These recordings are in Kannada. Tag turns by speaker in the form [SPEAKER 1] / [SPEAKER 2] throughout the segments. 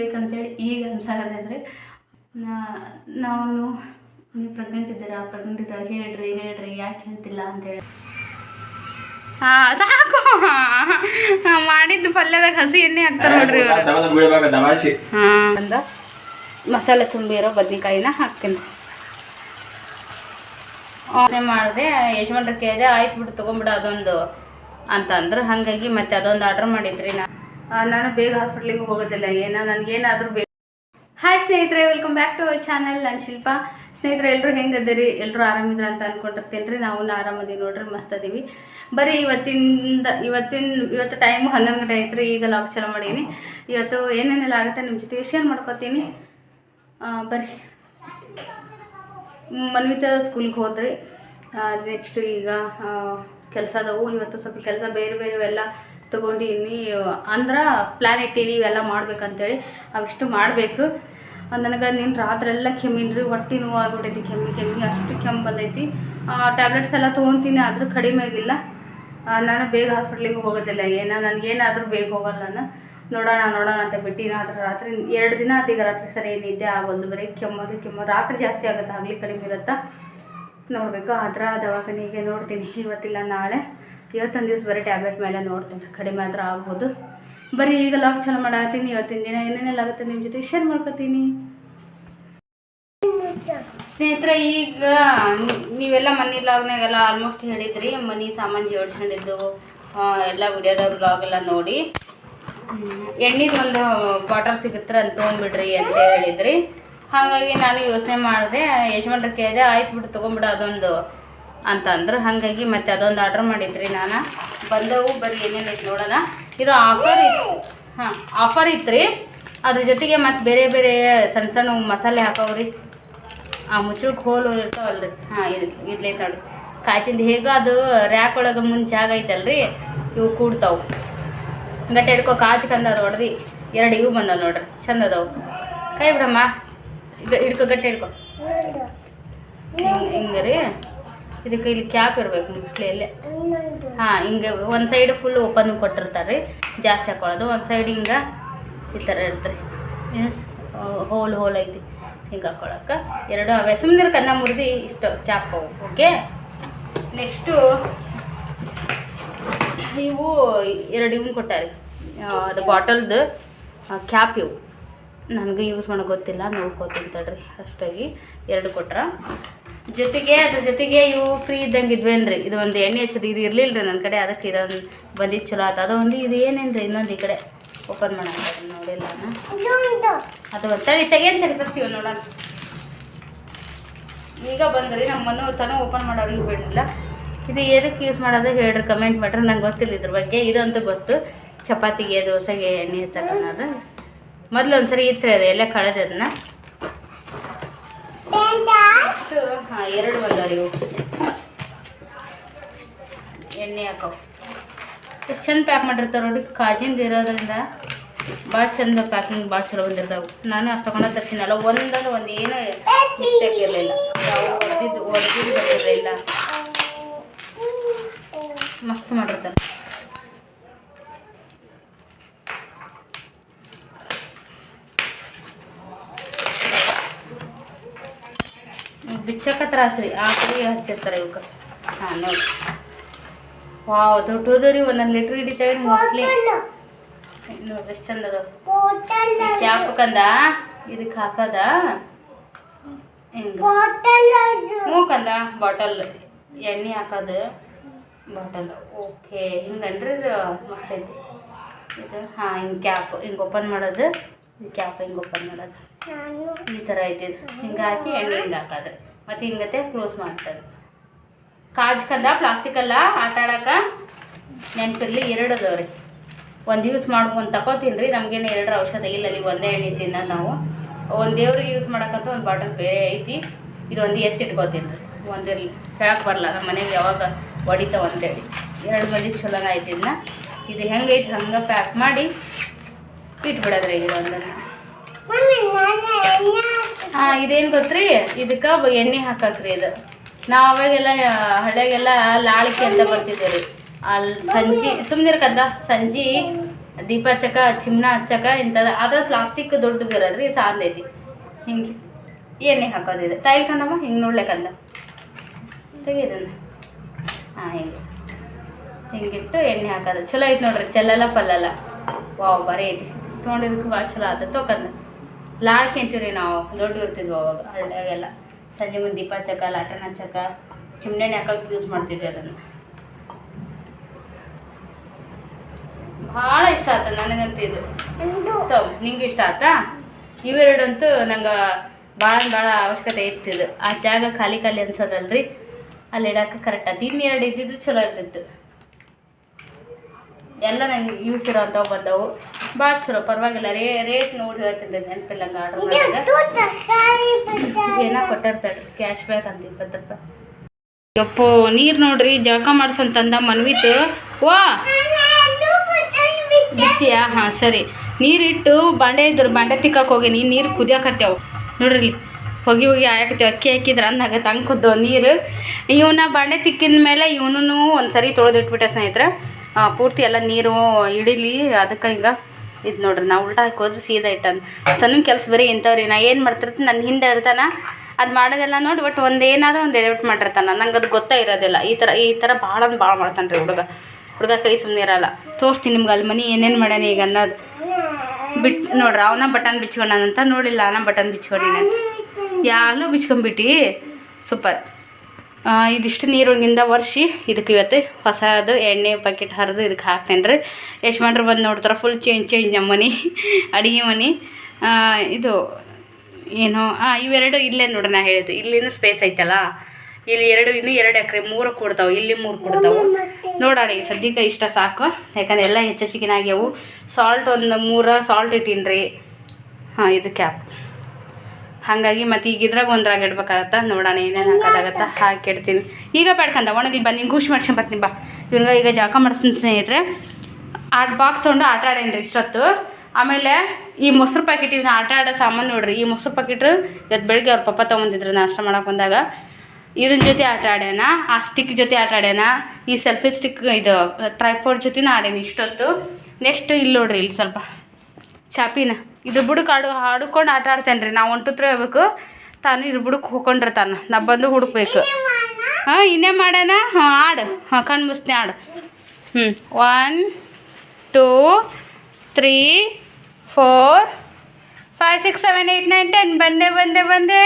[SPEAKER 1] ಬೇಕಂತೇಳಿ ಈಗ ಅನ್ಸಾಗತ್ತೈತ್ರಿ ನಾವು ನೀವು ಪ್ರೆಗ್ನೆಂಟ್ ಇದ್ದೀರಾ ಪ್ರೆಗ್ನೆಂಟ್ ಇದ್ದಾಗ ಹೇಳ್ರಿ ಹೇಳ್ರಿ ಯಾಕೆ ಹೇಳ್ತಿಲ್ಲ ಅಂತೇಳಿ. ಹಾಂ ಸಾಕು. ಮಾಡಿದ್ದು ಪಲ್ಯದಾಗ ಹಸಿ ಎಣ್ಣೆ ಹಾಕ್ತಾರೆ ನೋಡ್ರಿ ಹಾಂ ಅಂದ ಮಸಾಲೆ ತುಂಬಿರೋ ಬದ್ನಿಕಾಯಿನ ಹಾಕ್ತೀನಿ. ಆನೆ ಮಾಡಿದೆ ಯಶವಂತ ಕೇಳಿದೆ ಆಯ್ತು ಬಿಡು ತೊಗೊಂಬಿಡು ಅದೊಂದು. ಅಂತ ಅಂದ್ರೆ ಹಾಗಾಗಿ ಮತ್ತೆ ಅದೊಂದು ಆರ್ಡರ್ ಮಾಡಿದ್ರಿ ನಾ. ನಾನು ಬೇಗ ಹಾಸ್ಪಿಟ್ಲಿಗೆ ಹೋಗೋದಿಲ್ಲ. ಏನೋ ನನಗೇನಾದರೂ ಬೇಕು. ಹಾಯ್ ಸ್ನೇಹಿತರೆ welcome back to our channel ನಾನು ಶಿಲ್ಪ. ಸ್ನೇಹಿತರೆ ಎಲ್ಲರೂ ಹೆಂಗದಿರಿ ಎಲ್ಲರೂ ಆರಾಮಿದ್ರ ಅಂತ ಅನ್ಕೊಂಡಿರ್ತೀನಿ ರೀ ನಾವು ಆರಾಮದಿ ನೋಡ್ರಿ, ಮಸ್ತ್ ಅದೀವಿ. ಬರೀ ಇವತ್ತಿಂದ, ಇವತ್ತಿನ, ಇವತ್ತು ಟೈಮ್ ಹನ್ನೊಂದು ಗಂಟೆ ಐತ್ರಿ ಈಗ ಲಾಕ್ ಚಾಲು ಮಾಡೀನಿ. ಇವತ್ತು ಏನೇನೆಲ್ಲ ಆಗುತ್ತೆ ನಿಮ್ಮ ಜೊತೆಗೆ ಶೇರ್ ಮಾಡ್ಕೊತೀನಿ. ಬರ್ರಿ ಮನ್ವಿತ ಸ್ಕೂಲ್ಗೆ ಹೋದ್ರಿ. ನೆಕ್ಸ್ಟ್ ಈಗ ಕೆಲಸ ಅದಾವು. ಇವತ್ತು ಸ್ವಲ್ಪ ಕೆಲಸ ಬೇರೆ ಬೇರೆ ಎಲ್ಲ ತೊಗೊಂಡಿನಿ ಅಂದ್ರೆ ಪ್ಲ್ಯಾನ್ ಇಟ್ಟೀನಿ ಇವೆಲ್ಲ ಮಾಡ್ಬೇಕಂತೇಳಿ ಅವಿಷ್ಟು ಮಾಡಬೇಕು. ನನಗೆ ನೀನು ರಾತ್ರೆಲ್ಲ ಕೆಮ್ಮಿನ್ರಿ, ಹೊಟ್ಟೆ ನೋವು ಆಗ್ಬಿಟ್ಟೈತಿ ಕೆಮ್ಮಿ ಕೆಮ್ಮಿ, ಅಷ್ಟು ಕೆಮ್ಮು ಬಂದೈತಿ. ಟ್ಯಾಬ್ಲೆಟ್ಸ್ ಎಲ್ಲ ತೊಗೊತೀನಿ, ಆದರೂ ಕಡಿಮೆ ಆಗಿಲ್ಲ ನಾನು ಬೇಗ ಹಾಸ್ಪಿಟ್ಲಿಗೆ ಹೋಗೋದಿಲ್ಲ, ಏನೋ, ನನಗೇನಾದರೂ ಬೇಗ ಹೋಗಲ್ಲ ನಾನು ನೋಡೋಣ ನೋಡೋಣ ಅಂತ ಬಿಟ್ಟು ಆದ್ರೆ ರಾತ್ರಿ, ಎರಡು ದಿನ ಅದೀಗ ರಾತ್ರಿ ಸರಿ ನಿದ್ದೆ ಆಗೋದು ಬರೀ ಕೆಮ್ಮೋದು ಕೆಮ್ಮು, ರಾತ್ರಿ ಜಾಸ್ತಿ ಆಗುತ್ತೆ, ಆಗಲಿ ಕಡಿಮೆ ಇರುತ್ತಾ? ನೋಡಬೇಕು, ಆದ್ರೆ ದವಾಖಾನೆಗೆ ನೋಡ್ತೀನಿ, ಇವತ್ತಿಲ್ಲ ನಾಳೆ. ಇವತ್ತೊಂದು ದಿವಸ ಬರೀ ಟ್ಯಾಬ್ಲೆಟ್ ಮೇಲೆ ನೋಡ್ತೀನಿ, ಕಡಿಮೆ ಆದ್ರೆ ಆಗ್ಬೋದು. ಬರೀ ಈಗ ಲಾಕ್ ಚಲೋ ಮಾಡಾಕ್ತೀನಿ ಇವತ್ತಿನ ದಿನ ಏನೇನೆಲ್ಲ ಆಗುತ್ತೆ ನಿಮ್ಮ ಜೊತೆ ಶೇರ್ ಮಾಡ್ಕೊತೀನಿ. ಸ್ನೇಹಿತರೆ, ಈಗ ನೀವೆಲ್ಲ ಮನೆ ಲಾಗ್ನಾಗೆಲ್ಲ ಆಲ್ಮೋಸ್ಟ್ ಹೇಳಿದ್ರಿ, ಮನೆ ಸಾಮಾನು ಜೋಡ್ಸ್ಕೊಂಡಿದ್ದು ಎಲ್ಲ ವಿಡಿಯೋದವ್ರ ಬ್ಲಾಗ್ ಎಲ್ಲ ನೋಡಿ. ಎಣ್ಣೆದು ಒಂದು ಬಾಟಲ್ ಸಿಗುತ್ತೆ ಅಂತ ತೊಗೊಂಡ್ಬಿಡ್ರಿ ಅಂತ ಹೇಳಿದ್ರಿ. ಹಾಗಾಗಿ ನಾನು ಯೋಚನೆ ಮಾಡಿದೆ, ಯಜಮಾನ್ರ ಕೇಳಿದೆ, ಆಯ್ತು ಬಿಟ್ಟು ತೊಗೊಂಬಿಡು ಅದೊಂದು. ಅಂತ ಅಂದ್ರು ಹಾಗಾಗಿ ಮತ್ತೆ ಅದೊಂದು ಆರ್ಡ್ರ್ ಮಾಡಿದ್ರಿ ನಾನು. ಬಂದವು, ಬರೀ ಏನೇನೈತೆ ನೋಡೋಣ. ಇರೋ ಆಫರ್ ಇತ್ತು ಹಾಂ ಆಫರ್ ಇತ್ತು ರೀ ಅದ್ರ ಜೊತೆಗೆ ಮತ್ತು ಬೇರೆ ಬೇರೆ ಸಣ್ಣ ಸಣ್ಣ ಮಸಾಲೆ ಹಾಕವ್ರಿ. ಆ ಮುಚ್ಚಳಕ್ಕೆ ಹೋಲು ಇರ್ತಾವಲ್ರಿ. ಹಾಂ, ಇದು ಇರ್ಲೈತೆ ನೋಡ್ರಿ ಕಾಚಿಂದ ಹೇಗೋ ಅದು ರ್ಯಾಕ್ ಒಳಗೆ ಮುಂಚೆ ಜಾಗ ಐತಲ್ರಿ. ಇವು ಕೂಡ್ತಾವೆ. ಗಟ್ಟಿ ಹಿಡ್ಕೊ ಕಾಚ್ಕಂದ ಅದು ಹೊಡೆದು. ಎರಡು ಇವು ಬಂದವು ನೋಡ್ರಿ. ಚಂದ ಅದಾವು. ಕೈ ಬಿಡಮ್ಮ. ಹಿಡ್ಕೊ, ಗಟ್ಟೆ ಹಿಡ್ಕೊ. ಹಿಂಗೆ ರೀ. ಇದಕ್ಕೆ ಇಲ್ಲಿ ಕ್ಯಾಪ್ ಇರಬೇಕು ಮೋಸ್ಟ್ಲಿ ಅಲ್ಲೇ ಹಾಂ ಹಿಂಗೆ ಒಂದು ಸೈಡ್ ಫುಲ್ ಓಪನ್ ಕೊಟ್ಟಿರ್ತಾರೆ. ರೀ ಜಾಸ್ತಿ ಹಾಕೊಳ್ಳೋದು. ಒಂದು ಸೈಡ್ ಹಿಂಗೆ ಈ ಥರ ಇರ್ತಾರೆ ಎಸ್ ಹೋಲ್ ಹೋಲ್ ಐತಿ. ಹಿಂಗೆ ಹಾಕೊಳಕ್ಕೆ. ಎರಡು ಅವೇ. ಸುಮ್ಮನೆ ಕನ್ನ ಮುರಿದು ಇಷ್ಟು ಕ್ಯಾಪ್ ಓಕೆ? ನೆಕ್ಸ್ಟು ಇವು ಎರಡು ಇವ್ನ ಕೊಟ್ಟಾರೆ. ಅದು ಬಾಟಲ್ದು ಕ್ಯಾಪ್ ಇವು. ನನಗೆ ಯೂಸ್ ಮಾಡೋಕೆ ಗೊತ್ತಿಲ್ಲ ನೋಡ್ಕೋತೀನಿ ತಡ್ರಿ ಅಷ್ಟಾಗಿ. ಎರಡು ಕೊಟ್ರ. ಜೊತೆಗೆ ಅದ್ರ ಜೊತೆಗೆ ಇವು ಫ್ರೀ ಇದ್ದಂಗೆ ಇದ್ವೇನ್ರಿ? ಇದು ಒಂದು ಎಣ್ಣೆ ಹಚ್ಚದು ಇದು ಇರಲಿಲ್ಲ ರೀ ನನ್ನ ಕಡೆ ಅದಕ್ಕೆ ಇದೊಂದು ಬಂದಿದ್ದು ಚಲೋ ಆಯ್ತು ಅದು ಒಂದು ಇದು ಏನೇನು ರೀ ಇನ್ನೊಂದು ಈ ಕಡೆ ಓಪನ್ ಮಾಡೋಣ ನೋಡಿಲ್ಲ ಅದು ತಳಿ ತೆಗೇನು ಸರಿ ಬರ್ತೀವಿ ನೋಡೋಣ. ಈಗ ಬಂದ್ರಿ ನಮ್ಮ ಮನೆ ತನಕ ಓಪನ್ ಮಾಡೋರಿಗೆ ಬಿಡಲಿಲ್ಲ. ಇದು ಎದಕ್ಕೆ ಯೂಸ್ ಮಾಡೋದು ಹೇಳ್ರಿ ಕಮೆಂಟ್ ಮಾಡ್ರಿ ನಂಗೆ ಗೊತ್ತಿಲ್ಲ ಇದ್ರ ಬಗ್ಗೆ. ಇದಂತೂ ಗೊತ್ತು. ಚಪಾತಿಗೆ ದೋಸೆಗೆ ಎಣ್ಣೆ ಹಚ್ಚಕ್ಕೆ ಅನ್ನೋದು. ಮೊದಲು ಒಂದ್ಸರಿ ಇತ್ತು ಅದು ಎಲ್ಲ ಕಳೆದೆ ಅದನ್ನ. ಹಾಂ, ಎರಡು ಬಂದವ್ರಿ ಇವು. ಎಣ್ಣೆ ಹಾಕವು ಚಂದ ಪ್ಯಾಕ್ ಮಾಡಿರ್ತಾರೆ ನೋಡಿ ಕಾಜಿಂದ ಇರೋದ್ರಿಂದ ಭಾಳ ಚಂದ ಪ್ಯಾಕಿಂಗ್ ಭಾಳ ಚಲೋ ಬಂದಿರ್ತಾವೆ. ನಾನು ಅಷ್ಟು ತಗೊಂಡು ತರ್ಸಿನಲ್ಲ ಒಂದಂದ್ರೆ ಒಂದು ಏನೂ ಮಿಸ್ಟೇಕ್ ಇರಲಿಲ್ಲ. ಹೊಡೆದಿದ್ದು ಹೊಡೆದಿದ್ದು ಬರ್ತಿರಲಿಲ್ಲ ಮಸ್ತ್ ಮಾಡಿರ್ತಾರೆ. ಬಿಚ್ಚಕ್ಕ ತ್ರಾಸ್ರಿ ಆ ಕಡೆ ಹಚ್ಚಿರ್ತಾರೆ ಇವಕ್ಕೆ ಹಾಂ ನೋಡಿ. ವಾವ್ ದೊಡ್ಡದು ರೀ ಒಂದೊಂದು ಲೀಟ್ರ್ ಹಿಡಿತಾವೆ ಮೋಸ್ಟ್ಲಿ ನೋಡ್ರಿ ಎಷ್ಟು ಚಂದ ಅದಾವ. ಕ್ಯಾಪ್ ಕಂದ ಇದಕ್ಕೆ ಹಾಕದ? ಹಿಂಗೆ? ಹ್ಞೂ ಕಂದ ಬಾಟಲ್. ಎಣ್ಣೆ ಹಾಕೋದು. ಬಾಟಲ್. ಓಕೆ ಹಿಂಗನ್ರಿ ಇದು ಮಸ್ತ್ ಐತಿ. ಇದು ಹಾಂ ಹಿಂಗೆ ಕ್ಯಾಪ್ ಹಿಂಗೆ ಓಪನ್ ಮಾಡೋದು. ಈ ಕ್ಯಾಪ್ ಹಿಂಗೆ ಓಪನ್ ಮಾಡೋದು. ಈ ಥರ ಐತಿ. ಇದು ಹಿಂಗೆ ಹಾಕಿ ಎಣ್ಣೆ ಹಿಂಗೆ ಹಾಕೋದು. ಮತ್ತು ಹಿಂಗತ್ತೆ ಕ್ಲೋಸ್ ಮಾಡ್ತಾರೆ ಕಾಜ್ಕಂದ ಪ್ಲಾಸ್ಟಿಕ್ ಅಲ್ಲ, ಆಟ ಆಡಕ್ಕೆ ನೆನಪಿರಲಿ ಎರಡು ಅದಾವ್ರಿ ಒಂದು ಯೂಸ್ ಮಾಡ್ಕೊಂಡು ತಗೋತೀನಿ ರೀ, ನಮಗೇನು ಎರಡರ ಔಷಧ ಇಲ್ಲ ಅಲ್ಲಿ ಒಂದೇ ಎಣ್ಣೆ ತಿನ್ನ ನಾವು. ಒಂದು ದೇವ್ರಿಗೆ ಯೂಸ್ ಮಾಡೋಕ್ಕಂತ ಒಂದು ಬಾಟಲ್ ಬೇರೆ ಐತಿ ಇದು ಒಂದು ಎತ್ತಿಟ್ಕೋತೀನಿ ರೀ. ಒಂದಿರಲಿ ಹೇಳಕ್ಕೆ ಬರಲ್ಲ ನಮ್ಮ ಮನೆಗೆ ಯಾವಾಗ ಹೊಡಿತಾವ ಅಂತೇಳಿ. ಎರಡು ಮಂದಿ ಚಲೋನ ಐತಿ ಇದನ್ನ ಇದು ಹೆಂಗೈತಿ, ಹಂಗೆ ಪ್ಯಾಕ್ ಮಾಡಿ ಇಟ್ಬಿಡೋದ್ರಿ ಇದು ಒಂದನ್ನು ಹಾಂ ಇದೇನು ಗೊತ್ತ್ರಿ? ಇದಕ್ಕೆ ಎಣ್ಣೆ ಹಾಕಕ್ರಿ ಇದು. ನಾವು ಅವಾಗೆಲ್ಲ ಹಳ್ಳಿಯಾಗೆಲ್ಲ ಲಾಳಿಕೆ ಅಂತ ಬರ್ತಿದ್ದೆ ರೀ. ಅಲ್ಲಿ ಸಂಜೆ ಸುಮ್ಮನೆ ಕದ್ದ ಸಂಜೆ, ದೀಪ ಹಚ್ಚಕ, ಚಿಮ್ನ ಹಚ್ಚಕ ಇಂಥದ್ದು ಅದ್ರ ಪ್ಲಾಸ್ಟಿಕ್ ದೊಡ್ಡದು ಇರೋದ್ರಿ ಸಾಂದೈತಿ ಹಿಂಗೆ ಎಣ್ಣೆ ಹಾಕೋದಿದೆ ತೈಲ್ ಕಂದಮ್ಮ, ಹಿಂಗೆ ನೋಡ್ಲಿಕ್ಕಂದ ತೆಗೀದನ್ನ ಹಾಂ, ಹಿಂಗೆ. ಹಿಂಗಿಟ್ಟು ಎಣ್ಣೆ ಹಾಕೋದು. ಚಲೋ ಐತೆ ನೋಡ್ರಿ, ಚೆಲ್ಲಲ್ಲ ಪಲ್ಲಲ್ಲ. ವಾವ್, ಬರೀ ಐತಿ. ತೊಗೊಂಡಿದ್ದಕ್ಕೆ ಭಾಳ ಚಲೋ ಆತ. ತೊಕೊಂಡ ಲಾಳ್ಕೆ ಅಂತೀವಿ ನಾವು. ದೊಡ್ಡ ಇರ್ತಿದ್ವಿ ಅವಾಗ ಹಳ್ಳಿಯಾಗೆಲ್ಲ. ಸಂಜೆ ಮುಂದೆ ದೀಪ ಹಚ್ಚಕ ಲಾಟನ್ ಹಚ್ಚಕ ಚಿಮ್ನೆಣ್ಣೆ ಹಾಕಕ್ಕೆ ಯೂಸ್ ಮಾಡ್ತಿದ್ವಿ ಅದನ್ನು. ಭಾಳ ಇಷ್ಟ ಆತ ನನಗಂತೂ ಇದು. ನಿಂಗೆ ಇಷ್ಟ ಆತಾ? ಇವೆರಡಂತೂ ನಂಗೆ ಭಾಳ ಭಾಳ ಅವಶ್ಯಕತೆ ಇತ್ತಿದ್ದು ಆ ಜಾಗ ಖಾಲಿ ಖಾಲಿ ಅನ್ಸೋದಲ್ರಿ. ಅಲ್ಲಿ ಇಡಕ್ಕೆ ಕರೆಕ್ಟ್ ಆಯ್ತು ಇನ್ನೆರಡು ಇದ್ದಿದ್ರು ಚಲೋ ಇರ್ತಿತ್ತು. ಎಲ್ಲ ನಂಗೆ ಯೂಸ್ ಇರೋ ಅಂಥವು ಬಂದವು. ಭಾಳ ಚಲೋ ಪರವಾಗಿಲ್ಲ ರೇ ರೇಟ್ ನೋಡಿ ಹೇಳ್ತೀನಿ ರೀ ನೆನಪಿಲ್ಲ ಹಂಗೆ ಆರ್ಡ್ರ್ ಮಾಡಿದಾಗ. ಏನೋ ಕೊಟ್ಟಿರ್ತಾರೆ ಕ್ಯಾಶ್ ಬ್ಯಾಕ್ ಅಂತ ಇಪ್ಪತ್ತು ರೂಪಾಯಿ ಯಪ್ಪೋ ನೀರು ನೋಡ್ರಿ ಜಳಕ ಮಾಡ್ಸಂತಂದ ಮನ್ವಿತು. ವಾ ಬಿಚ್ಚಿಯಾ ಹಾಂ ಸರಿ. ನೀರಿಟ್ಟು ಬಾಂಡೆ ಇದ್ರು ಬಾಂಡೆ ತಿಕ್ಕಕ್ಕೆ ಹೋಗಿ ನೀರು ಕುದಿಯಾಕತ್ತೇವು. ನೋಡ್ರಿ ಹೋಗಿ ಹೋಗಿ ಆಯಾಕತ್ತೇವೆ. ಅಕ್ಕಿ ಹಾಕಿದ್ರೆ ಅನ್ನಾಗತ್ತೆ ಹಂಗೆ ಕುದ್ದವು ನೀರು. ಇವನ್ನ ಬಾಂಡೆ ತಿಕ್ಕಿದ ಮೇಲೆ ಇವನು ಒಂದು ಸರಿ ತೊಳೆದಿಟ್ಬಿಟ್ಟೆ ಸ್ನೇಹಿತರೆ. ಪೂರ್ತಿ ಎಲ್ಲ ನೀರು ಇಡೀಲಿ ಅದಕ್ಕೆ ಹಿಂಗೆ ಇದು ನೋಡ್ರಿ, ನಾವು ಉಲ್ಟಾ ಹಾಕಿ ಹೋದ್ರೆ ಸೀದಾ ಇಟ್ಟಂದು. ತನ್ನ ಕೆಲಸ ಬರೀ ಇಂಥವ್ರಿ, ನಾ ಏನು ಮಾಡ್ತಿರ್ತೀನಿ ನನ್ನ ಹಿಂದೆ ಇರ್ತಾನೆ, ಅದು ಮಾಡೋದೆಲ್ಲ ನೋಡಿ ಒಟ್ಟು ಒಂದು ಏನಾದರೂ ಒಂದು ಎಡಿಟ್ ಮಾಡಿರ್ತಾನೆ. ನಂಗೆ ಅದು ಗೊತ್ತೇ ಇರೋದಿಲ್ಲ. ಈ ಥರ ಈ ಥರ ಭಾಳ ಅಂದ್ರೆ ಭಾಳ ಮಾಡ್ತಾನೆ ರೀ ಹುಡುಗ. ಹುಡುಗ ಕೈ ಸುಮ್ಮನೆ ಇರಲ್ಲ. ತೋರಿಸ್ತೀನಿ ನಿಮ್ಗೆ ಅಲ್ಲಿ ಮನೆ ಏನೇನು ಮಾಡ್ಯಾನ ಈಗ ಅನ್ನೋದು. ಬಿಟ್, ನೋಡ್ರಿ, ಅವನ ಬಟನ್ ಬಿಚ್ಕೊಂಡಾನಂತ ನೋಡಿಲ್ಲ ಅವನ ಬಟನ್ ಬಿಚ್ಕೊಂಡಿನ ಯಾರು ಬಿಚ್ಕೊಂಬಿಟ್ಟು? ಸೂಪರ್. ಇದಿಷ್ಟು ನೀರೊಳಗಿಂದ ಒರೆಸಿ ಇದಕ್ಕೆ ಇವತ್ತು ಹೊಸದು ಎಣ್ಣೆ ಪ್ಯಾಕೆಟ್ ಹರಿದು ಇದಕ್ಕೆ ಹಾಕ್ತೇನೆ ರೀ. ಯಜಮಾನ್ರು ಬಂದು ನೋಡ್ತಾರೆ ಫುಲ್ ಚೇಂಜ್ ಚೇಂಜ್ ನಮ್ಮ ಮನೆ ಅಡುಗೆ ಮನೆ. ಇದು ಏನು ಹಾಂ ಇವೆರಡು ಇಲ್ಲೇ ನೋಡ್ರಿ ನಾ ಹೇಳಿದ್ದು. ಇಲ್ಲಿಂದ ಸ್ಪೇಸ್ ಐತಲ್ಲ, ಇಲ್ಲಿ ಎರಡು, ಇನ್ನು ಎರಡು ಎಕರೆ, ಮೂರು ಕೊಡ್ತಾವೆ, ಇಲ್ಲಿ ಮೂರು ಕೊಡ್ತಾವೆ. ನೋಡೋಣ ಈಗ ಸದ್ಯಕ್ಕೆ ಇಷ್ಟ ಸಾಕು. ಯಾಕಂದ್ರೆ ಎಲ್ಲ ಹೆಚ್ಚೆಚ್ಚಿಗಿನ ಆಗ್ಯಾವು ಸಾಲ್ಟ್ ಒಂದು ಮೂರು ಸಾಲ್ಟ್ ಇಟ್ಟೀನಿ ರೀ ಹಾಂ, ಇದು ಕ್ಯಾಪ್ ಹಾಗಾಗಿ ಮತ್ತು ಈಗ ಇದ್ರಾಗ ಒಂದ್ರಾಗ ಇಡ್ಬೇಕಾಗತ್ತ? ನೋಡೋಣ ಏನೇನು ಹಾಕೋದಾಗತ್ತ? ಹಾಕಿ ಇಡ್ತೀನಿ. ಈಗ ಬೇಡ್ಕಂದ, ಒಣಗಿಲ್ ಬನ್ನಿ ಗೂಶ್ ಮಾಡ್ಸ್ಕೊಂಡ್ ಬರ್ತೀನಿ ಬಾ. ಇವ್ನಿಗೆ ಈಗ ಜಾಕ ಮಾಡಿಸ್ತೀನಿ ಸ್ನೇಹಿತರೆ. ಆಟ ಬಾಕ್ಸ್ ತೊಗೊಂಡು ಆಟ ಆಡೇನ್ರಿ ಇಷ್ಟೊತ್ತು. ಆಮೇಲೆ ಈ ಮೊಸರು ಪ್ಯಾಕೆಟ್ ಇದನ್ನ ಆಟ ಆಡೋ ಸಾಮಾನು ನೋಡ್ರಿ. ಈ ಮೊಸರು ಪ್ಯಾಕೆಟ್ ಇವತ್ತು ಬೆಳಿಗ್ಗೆ ಅವ್ರ ಪಪ್ಪ ತೊಗೊಂಡಿದ್ರು ನಾಷ್ಟ ಮಾಡೋಕೆ ಬಂದಾಗ. ಇದನ್ನ ಜೊತೆ ಆಟ ಆಡ್ಯಾನ, ಆ ಸ್ಟಿಕ್ ಜೊತೆ ಆಟ ಆಡ್ಯಾನ, ಈ ಸೆಲ್ಫಿ ಸ್ಟಿಕ್ ಇದು ಟ್ರೈಫೋರ್ಡ್ ಜೊತೆನೂ ಆಡೇನಿ ಇಷ್ಟೊತ್ತು. ನೆಕ್ಸ್ಟ್ ಇಲ್ಲಿ ನೋಡ್ರಿ ಇಲ್ಲಿ ಸ್ವಲ್ಪ. ಚಾಪಿನ. ಇದ್ರ ಬುಡಕ್ಕೆ ಆಡು, ಆಡ್ಕೊಂಡು ಆಟ ಆಡ್ತೇನೆ ರೀ ನಾವು ಒಂಟುತ್ರ ಹೇಳ್ಬೇಕು ತಾನು ಇದ್ರ ಬುಡಕ್ಕೆ ಹೋಗ್ಕೊಂಡಿರ್ತಾನೆ ನಾ ಬಂದು ಹುಡುಕ್ಬೇಕು. ಹಾಂ, ಇನ್ನೇ ಮಾಡೋಣ ಹಾಂ, ಆಡು. ಹಾಂ ಕಣ್ಣು ಮುಸ್ತೀನಿ ಆಡು. ಹ್ಞೂ one two three four five six seven eight nine ten ಬಂದೆ ಬಂದೆ ಬಂದೆ.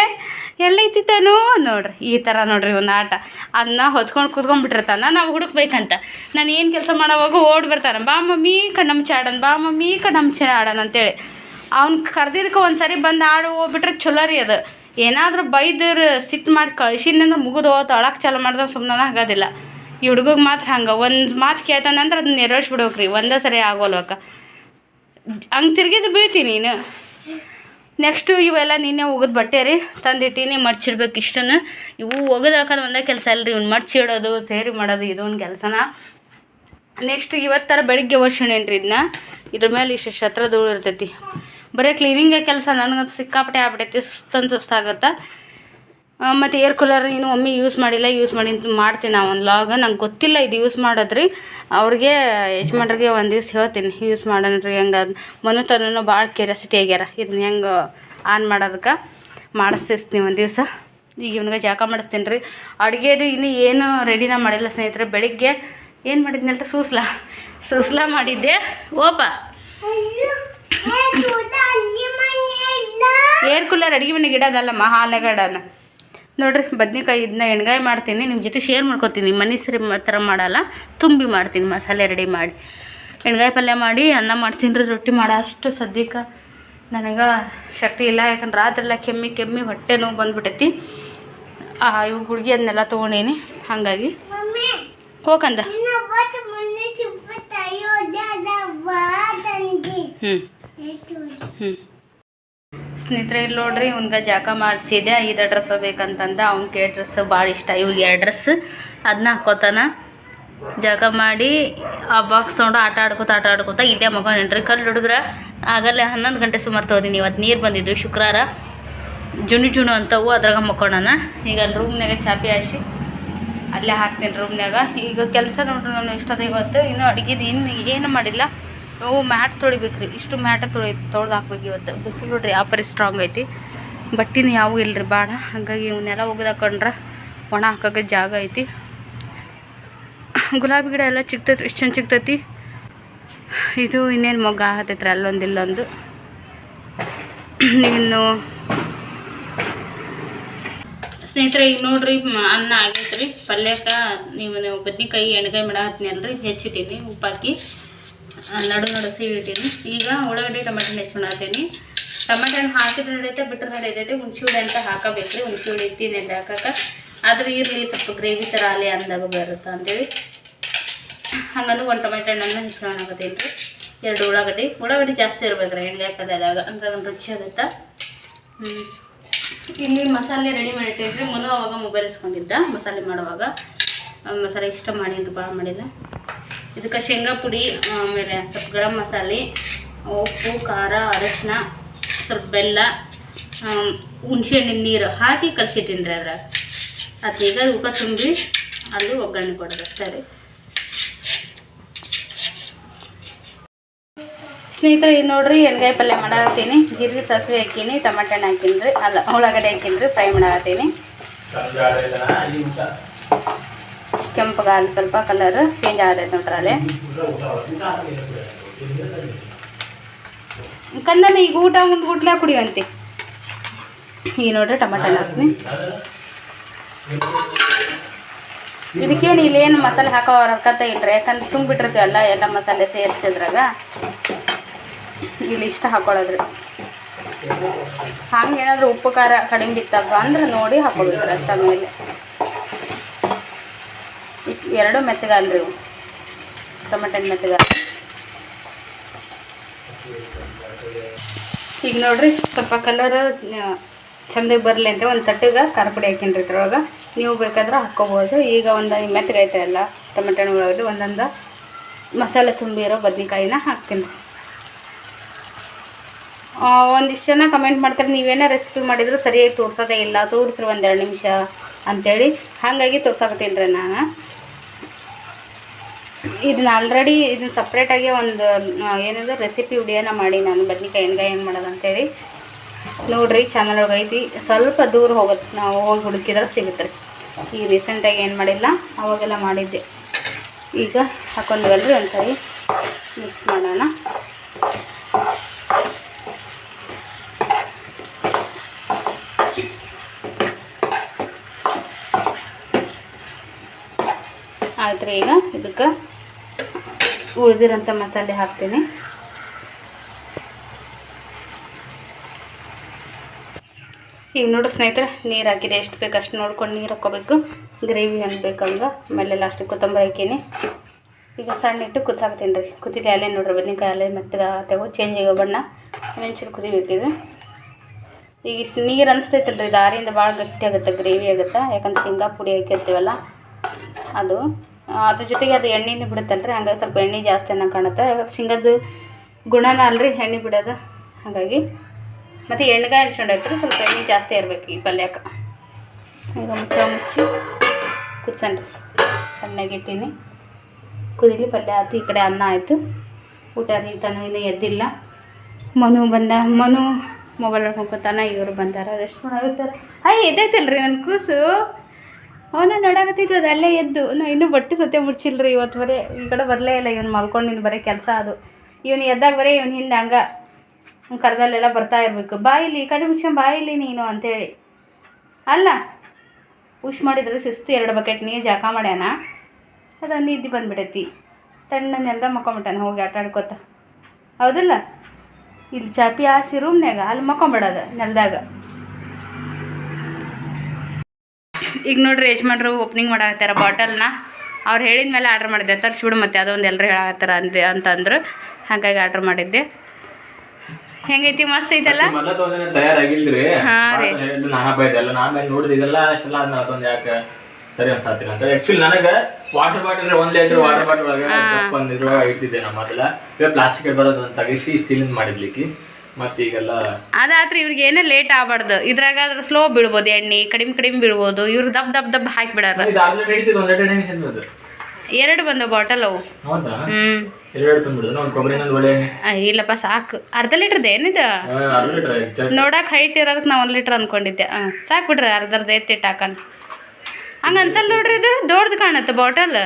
[SPEAKER 1] ಎಲ್ಲೈತಿ ತಾನು? ನೋಡ್ರಿ, ಈ ಥರ ನೋಡ್ರಿ ಒಂದು ಆಟ. ಅದನ್ನ ಹೊತ್ಕೊಂಡು ಕೂತ್ಕೊಂಡ್ಬಿಟ್ಟಿರ್ತಾನ ನಾವು ಹುಡುಕ್ಬೇಕಂತ. ನಾನು ಏನು ಕೆಲಸ ಮಾಡೋವಾಗ ಓಡಿ ಬರ್ತಾನೆ. ಬಾ ಮಮ್ಮಿ ಕಣ್ಣಂಚ ಆಡನ್ ಬಾ ಮಮ್ಮಿ ಕಣ್ಣಂಚ ಆಡೋಣ ಅಂತೇಳಿ. ಅವ್ನು ಕರ್ದಿದ್ದಕ್ಕೆ ಒಂದು ಸರಿ ಬಂದು ಆಡು ಹೋಗ್ಬಿಟ್ರೆ ಚಲೋ ರೀ ಅದು. ಏನಾದರೂ ಬೈದ್ರೆ ಸಿಟ್ಟು ಮಾಡಿ ಕಳ್ಸಿದ್ನಂದ್ರೆ ಮುಗಿದು ಹೋತು ಚಾಲು ಮಾಡಿದ್ರೆ ಸುಮ್ಮನೆ ಆಗೋದಿಲ್ಲ. ಈ ಹುಡುಗಗೆ ಮಾತ್ರ ಹಂಗೆ, ಒಂದು ಮಾತು ಕೇಳ್ತಾನಂದ್ರೆ ಅದನ್ನ ನೆರವೇರ್ಸಿ ಬಿಡ್ಬೇಕ್ರಿ, ಒಂದೇ ಸರಿ ಆಗೋಲ್ವಕ್ಕ. ಹಂಗೆ ತಿರುಗಿದ್ದು ಬೀಳ್ತೀನಿ ನೀನು. ನೆಕ್ಸ್ಟು ಇವೆಲ್ಲ ನಿನ್ನೆ ಒಗದು ಬಟ್ಟೆ ರೀ, ತಂದಿಟ್ಟೀನಿ ಮಡ್ಚಿಡ್ಬೇಕು ಇಷ್ಟನ್ನು. ಇವು ಒಗದು ಹಾಕೋದು ಒಂದೇ ಕೆಲಸ ಅಲ್ರಿ, ಇವ್ನು ಮಡ್ಚಿ ಇಡೋದು, ಸೇರಿ ಮಾಡೋದು ಇದೊಂದು ಕೆಲಸನ. ನೆಕ್ಸ್ಟ್ ಇವತ್ತರ ಬೆಳಿಗ್ಗೆ ವರ್ಷಣೇನು ರೀ ಇದನ್ನ ಇದ್ರ ಮೇಲೆ ಇಷ್ಟು ಶತ್ರ ಧೂಳು ಇರ್ತೈತಿ. ಬರೀ ಕ್ಲೀನಿಂಗೇ ಕೆಲಸ ನನಗಂತೂ ಸಿಕ್ಕಾಪಟ್ಟೆ ಆಗ್ಬಿಟ್ಟೈತಿ ಸುಸ್ತನ್ ಸುಸ್ತಾಗುತ್ತೆ ಮತ್ತು ಏರ್ ಕೂಲರ್ ಇನ್ನು ಒಮ್ಮೆ ಯೂಸ್ ಮಾಡಿಲ್ಲ ಯೂಸ್ ಮಾಡಿ ಮಾಡ್ತೀನಿ ನಾವು ಒಂದು ಲಾಗ್ ನಂಗೆ ಗೊತ್ತಿಲ್ಲ ಇದು ಯೂಸ್ ಮಾಡೋದ್ರಿ. ಅವ್ರಿಗೆ ಯಜಮಾನ್ರಿಗೆ ಒಂದು ದಿವ್ಸ ಹೇಳ್ತೀನಿ ಯೂಸ್ ಮಾಡೋಣ್ರಿ, ಹೆಂಗೆ ಅದು. ಮನುತನೂ ಭಾಳ ಕ್ಯೂರಿಯಾಸಿಟಿ ಆಗ್ಯಾರ ಇದನ್ನ ಹೆಂಗೆ ಆನ್ ಮಾಡೋದಕ್ಕೆ. ಮಾಡಿಸ್ತೀನಿ ಒಂದು ದಿವಸ. ಈಗ ಇವನಿಗೆ ಜಾಕ ಮಾಡಿಸ್ತೀನಿ ರೀ ಅಡುಗೆದು ಇನ್ನೂ ಏನು ರೆಡಿನ ಮಾಡಿಲ್ಲ ಸ್ನೇಹಿತರೆ, ಬೆಳಿಗ್ಗೆ ಏನು ಮಾಡಿದ್ನಲ್ರಿ? ಸೂಸ್ಲಾ. ಸೂಸ್ಲಾ ಮಾಡಿದ್ದೆ. ಓಪ. ಏರ್ ಕೂಲರ್ ಅಡುಗೆ ಮನೆಗೆ ಇಡೋದಲ್ಲಮ್ಮ ಹಾಲಾಗ ಇಡೋಣ ನೋಡ್ರಿ ಬದ್ನಿಕಾಯಿ ಇದನ್ನ ಎಣ್ಗಾಯಿ ಮಾಡ್ತೀನಿ ನಿಮ್ಮ ಜೊತೆ ಶೇರ್ ಮಾಡ್ಕೊತೀನಿ. ಮನೆ ಸರಿ ಥರ ಮಾಡಲ್ಲ ತುಂಬಿ ಮಾಡ್ತೀನಿ ಮಸಾಲೆ ರೆಡಿ ಮಾಡಿ. ಎಣ್ಗಾಯಿ ಪಲ್ಯ ಮಾಡಿ ಅನ್ನ ಮಾಡ್ತೀನಿ ರೀ ರೊಟ್ಟಿ ಮಾಡೋ ಅಷ್ಟು ಸದ್ಯಕ್ಕೆ. ನನಗೆ ಶಕ್ತಿ ಇಲ್ಲ ಯಾಕಂದ್ರೆ ರಾತ್ರೆಲ್ಲ ಕೆಮ್ಮಿ ಕೆಮ್ಮಿ ಹೊಟ್ಟೆ ನೋವು ಬಂದ್ಬಿಟ್ಟೈತಿ ಆ ಇವು ಗುಳಿಗೆ ಅದನ್ನೆಲ್ಲ ತೊಗೊಂಡೇನಿ ಹಾಗಾಗಿ. ಹೋಗಂದ. ಹ್ಞೂ ಸ್ನೇಹಿತರೆ ಇಲ್ಲಿ ನೋಡ್ರಿ, ಇವನ್ಗ ಜಾಕ ಮಾಡಿಸಿದೆ. ಇದು ಡ್ರೆಸ್ ಬೇಕಂತಂದ ಅವ್ನ ಕೇ ಡ್ರೆಸ್ ಭಾಳ ಇಷ್ಟ. ಇವಾಗ ಎರಡು ಡ್ರೆಸ್ ಅದನ್ನ ಹಾಕೋತಾನ. ಜಾಕ ಮಾಡಿ, ಆ ಬಾಕ್ಸ್ ತೊಗೊಂಡು ಆಟ ಆಡ್ಕೊತ ಆಟ ಆಡ್ಕೊತ ಇಲ್ಲೇ ಮಗೊಂಡ್ರಿ ಕಲ್ಲು ಹಿಡಿದ್ರೆ ಆಗಲ್ಲೇ ಹನ್ನೊಂದು ಗಂಟೆ ಸುಮಾರು ತೊಗೊಂಡಿನಿ ಇವತ್ತು ನೀರು ಬಂದಿದ್ದು ಶುಕ್ರವಾರ ಜುನು ಜುನು ಅಂತವು ಅದ್ರಾಗ ಮಕ್ಕೊಳ್ಳೋಣ ಈಗ ಅಲ್ಲಿ ರೂಮ್ನಾಗ ಚಾಪಿ ಹಾಸಿ ಅಲ್ಲೇ ಹಾಕ್ತೀನಿ ರೂಮ್ನಾಗ ಈಗ ಕೆಲಸ ನೋಡ್ರಿ, ನಾನು ಇಷ್ಟೊತ್ತಿಗೆ ಇವತ್ತು ಇನ್ನೂ ಅಡುಗೆದು ಇನ್ನು ಏನು ಮಾಡಿಲ್ಲ. ಅವು ಮ್ಯಾಟ್ ತೊಳಿಬೇಕ್ರಿ. ಇಷ್ಟು ಮ್ಯಾಟ ತೊಳಿ ತೊಳ್ದು ಹಾಕ್ಬೇಕು ಇವತ್ತು. ಬಿಸಿಲು ನೋಡ್ರಿ ಯಾವ ಪರಿ ಸ್ಟ್ರಾಂಗ್ ಐತಿ. ಬಟ್ಟಿನ ಯಾವೂ ಇಲ್ರಿ ಭಾಳ ಹಾಗಾಗಿ ಇವನ್ನೆಲ್ಲ ಒಗ್ದು ಹಾಕೊಂಡ್ರೆ ಒಣ ಹಾಕೋಕೆ ಜಾಗ ಐತಿ. ಗುಲಾಬಿ ಗಿಡ ಎಲ್ಲ ಚಿಕ್ತೈತಿ, ಇಷ್ಟು ಚಂದ ಚಿಕ್ತೈತಿ. ಇದು ಇನ್ನೇನು ಮೊಗ್ಗ ಹತ್ತೈತ್ರಿ ಅಲ್ಲೊಂದು ಇಲ್ಲೊಂದು. ಇನ್ನು ಸ್ನೇಹಿತರೆ, ಈಗ ನೋಡ್ರಿ ಅನ್ನ ಆಗೈತ್ರಿ. ಪಲ್ಯಕ್ಕ ನೀವು ಬದ್ನಿಕಾಯಿ, ಎಣ್ಗಾಯಿ ಮಾಡತ್ತೀನಿ ಅಲ್ರಿ. ಹೆಚ್ಚಿಟ್ಟಿನಿ, ಉಪ್ಪಾಕಿ. ನಡು ನಡು ಇಟ್ಟೀನಿ ಈಗ ಉಳ್ಳಾಗಡ್ಡಿ ಟೊಮೆಟೊ ಹೆಚ್ಚುಣತೀನಿ ಟೊಮೆಟೊ ಹಣ್ಣು ಹಾಕಿದ್ರೆ ನಡೆಯುತ್ತೆ ಬಿಟ್ಟರೆ ನಡೀತೈತೆ ಹುಣಸೆ ಅಂತ ಹಾಕಬೇಕ್ರಿ ಹುಣಸೆ ಹುಳಿ ಇಟ್ಟಿನಿ ಅಂತ ಹಾಕಕ್ಕೆ. ಆದ್ರೆ ಇರಲಿ, ಸ್ವಲ್ಪ ಗ್ರೇವಿ ಥರ ಅಲೆ ಅಂದಾಗ ಬರುತ್ತೆ ಅಂತೇಳಿ. ಹಂಗಂದು ಒಂದು ಟೊಮೆಟೊ ಹಣ್ಣನ್ನು ಹೆಚ್ಚೋಣಾಗತ್ತೇನೆ ರೀ. ಎರಡು ಉಳ್ಳಾಗಡ್ಡಿ. ಉಳ್ಳಾಗಡ್ಡಿ ಜಾಸ್ತಿ ಇರ್ಬೇಕು ರೀ ಎಣ್ಣೆ ಹಾಕೋದಾಗ ಅಂದ್ರೆ ಒಂದು ರುಚಿ ಆಗುತ್ತೆ. ಇಲ್ಲಿ ಮಸಾಲೆ ರೆಡಿ ಮಾಡಿಟ್ಟಿದ್ರಿ ಮುಂದೆ ಅವಾಗ ಮೊಬೈಲ್ ಇಸ್ಕೊಂಡಿದ್ದ. ಮಸಾಲೆ ಮಾಡುವಾಗ. ಮಸಾಲೆ ಇಷ್ಟ ಮಾಡಿದ್ರು ಭಾಳ ಮಾಡಿಲ್ಲ. ಇದಕ್ಕೆ ಶೇಂಗಾ ಪುಡಿ, ಆಮೇಲೆ ಸ್ವಲ್ಪ ಗರಂ ಮಸಾಲೆ, ಉಪ್ಪು, ಖಾರ, ಅರಶಿನ, ಸ್ವಲ್ಪ ಬೆಲ್ಲ ಹುಣಸೆಹಣ್ಣಿನ ನೀರು ಹಾಕಿ ಕಲಸಿ ರೀ ಅದ್ರಾಗ. ಅದು ಈಗ ಉಕ ತುಂಬಿ ಅಲ್ಲಿ ಒಗ್ಗರಣೆ ಕೊಡೋದು ಅಷ್ಟೇ ರೀ. ಸ್ನೇಹಿತರೆ, ಇದು ನೋಡ್ರಿ, ಎಣ್ಗಾಯಿ ಪಲ್ಯ ಮಾಡಾಕತ್ತೀನಿ. ಜೀರಿಗೆ ಸಾಸಿವೆ ಹಾಕೀನಿ ಟಮಾಟೆ ಹಣ್ಣು ಹಾಕೀನಿ ಅಲ್ಲ, ಉಳ್ಳಾಗಡ್ಡೆ ಹಾಕೀನಿ ಫ್ರೈ ಮಾಡಾಕತ್ತೀನಿ. ಕೆಂಪಗಾಲ ಸ್ವಲ್ಪ ಕಲರ್ ಚೇಂಜ್ ಆಗತೈತೆ ನೋಡ್ರಿ ಅಲ್ಲೇ. ಕಂದಮ್ಮ ಈಗ ಊಟ ಮುಂದೆ ಗುಟ್ಲ ಕುಡಿಯುವಂತೆ. ಈಗ ನೋಡ್ರಿ ಟೊಮೆಟೊ ಹಾಕ್ತೀನಿ. ಇದಕ್ಕೇನು ಇಲ್ಲೇನು ಮಸಾಲೆ ಹಾಕೋ ರೊಕ್ಕತ್ತ ಇಲ್ರಿ, ಯಾಕಂದ್ರೆ ತುಂಬಿಟ್ಟಿರ್ತೀವಲ್ಲ, ಎಲ್ಲ ಮಸಾಲೆ ಸೇರಿಸಿದ್ರಾಗ ಇಲ್ಲಿ ಇಷ್ಟ ಹಾಕೊಳ್ಳೋದ್ರಿ. ಹಂಗೆ ಏನಾದರೂ ಉಪ್ಪು, ಖಾರ ಕಡಿಮೆ ಬಿತ್ತಪ್ಪ ಅಂದ್ರೆ ನೋಡಿ ಹಾಕೋಬೇಕ್ರಿ ಅಷ್ಟ ಮೇಲೆ ಎರಡು ಮೆತ್ತಗಲ್ರಿ ಇವು. ಟೊಮೆಟೊ ಹಣ್ಣು ಈಗ ನೋಡ್ರಿ, ಸ್ವಲ್ಪ ಕಲರ್ ಚಂದಾಗಿ ಬರಲಿ ಅಂತ ಒಂದು ತಟ್ಟಿಗೆ ಖಾರ ಪುಡಿ ಹಾಕಿನ್ರಿ ಇದ್ರೊಳಗೆ. ನೀವು ಬೇಕಾದ್ರೆ ಹಾಕ್ಕೋಬೋದು. ಈಗ ಒಂದು ಮೆತ್ತಗೈತೆ ಎಲ್ಲ ಟೊಮೆಟೊ ಹಣ್ಣು ಉಳ್ಳಾಗಡ್ಡಿ ಒಂದೊಂದು ಮಸಾಲೆ ತುಂಬಿರೋ ಬದ್ನಿಕಾಯಿನ ಹಾಕ್ತೀನಿ. ಒಂದಿಷ್ಟು ಜನ ಕಮೆಂಟ್ ಮಾಡ್ತಾರೆ, ನೀವೇನೋ ರೆಸಿಪಿ ಮಾಡಿದ್ರು ಸರಿಯಾಗಿ ತೋರ್ಸೋದೇ ಇಲ್ಲ, ತೋರಿಸ್ರಿ ಒಂದೆರಡು ನಿಮಿಷ ಅಂಥೇಳಿ ಹಾಗಾಗಿ ತೋರ್ಸಾಕತ್ತೀನಿ ರೀ ನಾನು. ಇದನ್ನ ಆಲ್ರೆಡಿ ಇದನ್ನ ಸಪ್ರೇಟಾಗಿ ಒಂದು ಏನಂದ್ರೆ ರೆಸಿಪಿ ವಿಡಿಯೋನ ಮಾಡಿ ನಾನು. ಬದ್ನಿಕಾಯಿ ಎಣ್ಗಾಯಿ ಹೆಂಗೆ ಮಾಡೋದು ಅಂತೇಳಿ. ನೋಡಿರಿ ಚಾನಲ್ ಒಳಗೆ ಐತಿ. ಸ್ವಲ್ಪ ದೂರ ಹೋಗುತ್ತೆ ನಾವು ಹೋಗಿ ಹುಡುಕಿದ್ರೆ ಸಿಗುತ್ತೆ ರೀ ಈಗ ರೀಸೆಂಟಾಗಿ ಏನು ಮಾಡಿಲ್ಲ, ಅವಾಗೆಲ್ಲ ಮಾಡಿದ್ದೆ. ಈಗ ಹಾಕೊಂಡ್ವಲ್ರಿ ಒಂದು ಸರಿ ಮಿಕ್ಸ್ ಮಾಡೋಣ. ಆಯ್ತು ರೀ ಈಗ ಇದಕ್ಕೆ ಉಳಿದಿರೋಂಥ ಮಸಾಲೆ ಹಾಕ್ತೀನಿ. ಈಗ ನೋಡು ಸ್ನೇಹಿತರೆ, ನೀರು ಹಾಕಿದೆ. ಎಷ್ಟು ಬೇಕು ಅಷ್ಟು ನೋಡ್ಕೊಂಡು ನೀರು ಹಾಕೋಬೇಕು ಗ್ರೇವಿ ಹೆಂಗೆ ಬೇಕಂಗೆ. ಆಮೇಲೆ ಲಾಸ್ಟಿಗೆ ಕೊತ್ತಂಬರಿ ಹಾಕೀನಿ. ಈಗ ಸಣ್ಣ ಇಟ್ಟು ಕುದಿಸಾಕ್ತೀನಿ ರೀ. ಕುದಿಲಿ ಅಲ್ಲೇ ನೋಡ್ರಿ, ಬದನೇಕಾಯಿ ಅಲ್ಲೇ ಮತ್ತೆ ತೆಗೋ ಚೇಂಜ್ ಆಗೋ ಬಣ್ಣ. ಇನ್ನೊಂಚೂರು ಕುದಿಬೇಕಿದೆ. ಈಗ ಇಷ್ಟು ನೀರು ಅನಿಸ್ತೈತಲ್ಲ ರೀ ದಾರಿಯಿಂದ ಭಾಳ ಗಟ್ಟಿ ಆಗುತ್ತೆ ಗ್ರೇವಿ ಆಗುತ್ತೆ. ಯಾಕಂದ್ರೆ ಶೇಂಗಾ ಪುಡಿ ಹಾಕಿರ್ತೀವಲ್ಲ, ಅದು. ಅದ್ರ ಜೊತೆಗೆ ಅದು ಎಣ್ಣೆನೂ ಬಿಡುತ್ತಲ್ಲ ರೀ ಹಂಗಾಗಿ ಸ್ವಲ್ಪ ಎಣ್ಣೆ ಜಾಸ್ತಿ ಅನ್ನೋ ಕಾಣುತ್ತೆ. ಶೇಂಗದ್ದು ಗುಣನ ಅಲ್ರಿ ಎಣ್ಣೆ ಬಿಡೋದು, ಹಾಗಾಗಿ. ಮತ್ತು ಎಣ್ಗಾಯಿ ಹಂಚ್ಕೊಂಡೈತ್ರಿ ಸ್ವಲ್ಪ ಎಣ್ಣೆ ಜಾಸ್ತಿ ಇರಬೇಕು ಈ ಪಲ್ಯಕ್ಕೆ ಈಗ ಮುಚ್ಚ ಮುಚ್ಚಿ ಕುದ್ಸನ್ರಿ ಸಣ್ಣಗಿಟ್ಟೀನಿ ಕುದಿಲಿ ಪಲ್ಯ ಆಯ್ತು ಈ ಕಡೆ ಅನ್ನ ಆಯಿತು. ಊಟ ರೀ, ತಾನು ಇನ್ನೂ ಎದ್ದಿಲ್ಲ. ಮನು ಬಂದ, ಮನು ಮೊಬೈಲ್ ಹೋಗ್ಕೊತಾನ ಇವರು ಬಂದಾರ. ರೆಸ್ಟ್ ಮಾಡಾಕತ್ತಾರ ಅಯ್ಯ ಎದ್ದೈತಲ್ರಿ ನನ್ನ ಕೂಸು. ಅವನ ನೋಡಾಕತ್ತಿದ್ದು ಅಲ್ಲೇ ಎದ್ದು ನಾ ಇನ್ನೂ ಬಟ್ಟೆ ಸತ್ಯ ಮುಡ್ಚಿಲ್ರಿ ಇವತ್ತು ಬರೀ, ಈ ಕಡೆ ಬರಲೇ ಇಲ್ಲ, ಇವ್ನು ಮಲ್ಕೊಂಡು ನಿನ್ನ ಬರೀ ಕೆಲಸ ಅದು. ಇವನು ಎದ್ದಾಗ ಬರೀ ಇವ್ನು ಹಿಂದೆ ಹಂಗ ಕರ್ದಲ್ಲೆಲ್ಲ ಬರ್ತಾ ಇರಬೇಕು. ಬಾಯಿಲಿ ಇಲ್ಲಿ ಕಡೆ ಮುಚ್ಕೊಂಡು ಬಾಯಿಲಿ ನೀನು ಅಂತೇಳಿ. ಅಲ್ಲ ಉಷ್ ಮಾಡಿದ್ರೆ ಶಿಸ್ತು, ಎರಡು ಬಕೆಟ್ ನೀರು ಜಾಕ ಮಾಡ್ಯಾನ. ಅದು ನಿದ್ದೆ ಬಂದ್ಬಿಡೈತಿ ತಣ್ಣ ನೆಲ್ದ ಮಕ್ಕೊಂಬಿಟ್ಟಾನ ಹೋಗಿ ಆಟ ಆಡ್ಕೊತ ಹೌದಲ್ಲ? ಇಲ್ಲಿ ಚಾಪಿ ಹಾಸಿ ರೂಮ್ನ್ಯಾಗ ಅಲ್ಲಿ ಮಕ್ಕೊಂಬಿಡೋದು ನೆಲದಾಗ. ಈಗ ನೋಡ್ರಿ ಯಜಮಾನ್ರು ಓಪನಿಂಗ್ ಮಾಡಾಕತ್ತಾರ ಬಾಟಲ್ನ ಅವ್ರು ಹೇಳಿದ ಮೇಲೆ ಆರ್ಡ್ರ್ ಮಾಡಿದ್ದೆ. ತರಿಸ್ಬಿಡು ಮತ್ತೆ ಅದೊಂದು ಎಲ್ಲರೂ ಹೇಳಾಕತ್ತಾರ ಅಂದೆ ಅಂತಂದ್ರು. ಹಾಗಾಗಿ ಆರ್ಡ್ರ್ ಮಾಡಿದ್ದೆ. ಹೆಂಗೈತಿ ಮಸ್ತ್ ಐತಲ್ಲ?
[SPEAKER 2] ತಯಾರಾಗಿಲ್ರಿ. ಸರಿ ಅನ್ಸಾತಿಲ್ಲ ಅಂತ. ಆಕ್ಚುಲಿ ನನಗೆ ವಾಟರ್ ಬಾಟಲ್ ಒಂದ್ ಲೀಟರ್ ವಾಟರ್ ಬಾಟಲ್ ಒಳಗೆ ಇಟ್ಟಿದ್ದೆ ನಮ್ಮ ಮೊದಲ. ಇವಾಗ ಪ್ಲಾಸ್ಟಿಕ್ ಬರೋದು ಅಂತ ತೆಗಿಸಿ ಸ್ಟೀಲಿಂದ ಮಾಡಿದ್ಲಿಕ್ಕೆ
[SPEAKER 1] ಅದಾತ್ರಿ ಇವ್ರಿಗೆ ಏನೇ ಲೇಟ್ ಆಗ್ಬಾರ್ದು. ಇದ್ರಾಗ ಅದ್ರ ಸ್ಲೋ ಬೀಳ್ಬೋದು ಎಣ್ಣೆ ಕಡಿಮೆ ಕಡಿಮೆ ಬೀಳ್ಬೋದು. ಇವ್ರು ದಬ್ ದಬ್ ದಬ್ ಹಾಕಿ ಬಿಡಾರ
[SPEAKER 2] ಇದು ಅರ್ಧ ಲೀಟರ್ ಹಿಡಿತಿದ್ದು ಒಂದ್ ಲೀಟರ್ ಅದು.
[SPEAKER 1] ಎರಡು ಬಂದವು ಬಾಟಲ್ ಅವು ಹ್ಞೂ ಇಲ್ಲಪ್ಪ ಸಾಕು. ಅರ್ಧ ಲೀಟ್ರದ್ದು ಏನಿದೆ? ನೋಡಕ್ಕೆ ಹೈಟ್ ಇರೋದಕ್ಕೆ ನಾ ಒಂದು ಲೀಟ್ರ್ ಅಂದ್ಕೊಂಡಿದ್ದೆ ಹಾಂ ಸಾಕು ಬಿಡ್ರಿ ಅರ್ಧ ಅರ್ಧ ಎತ್ತಿಟ್ಟು ಹಾಕೋಣ. ಹಂಗೆ ಅನ್ಸಲ್ಲ ನೋಡ್ರಿ ಇದು ದೊಡ್ಡದು ಕಾಣುತ್ತೆ ಬಾಟಲ್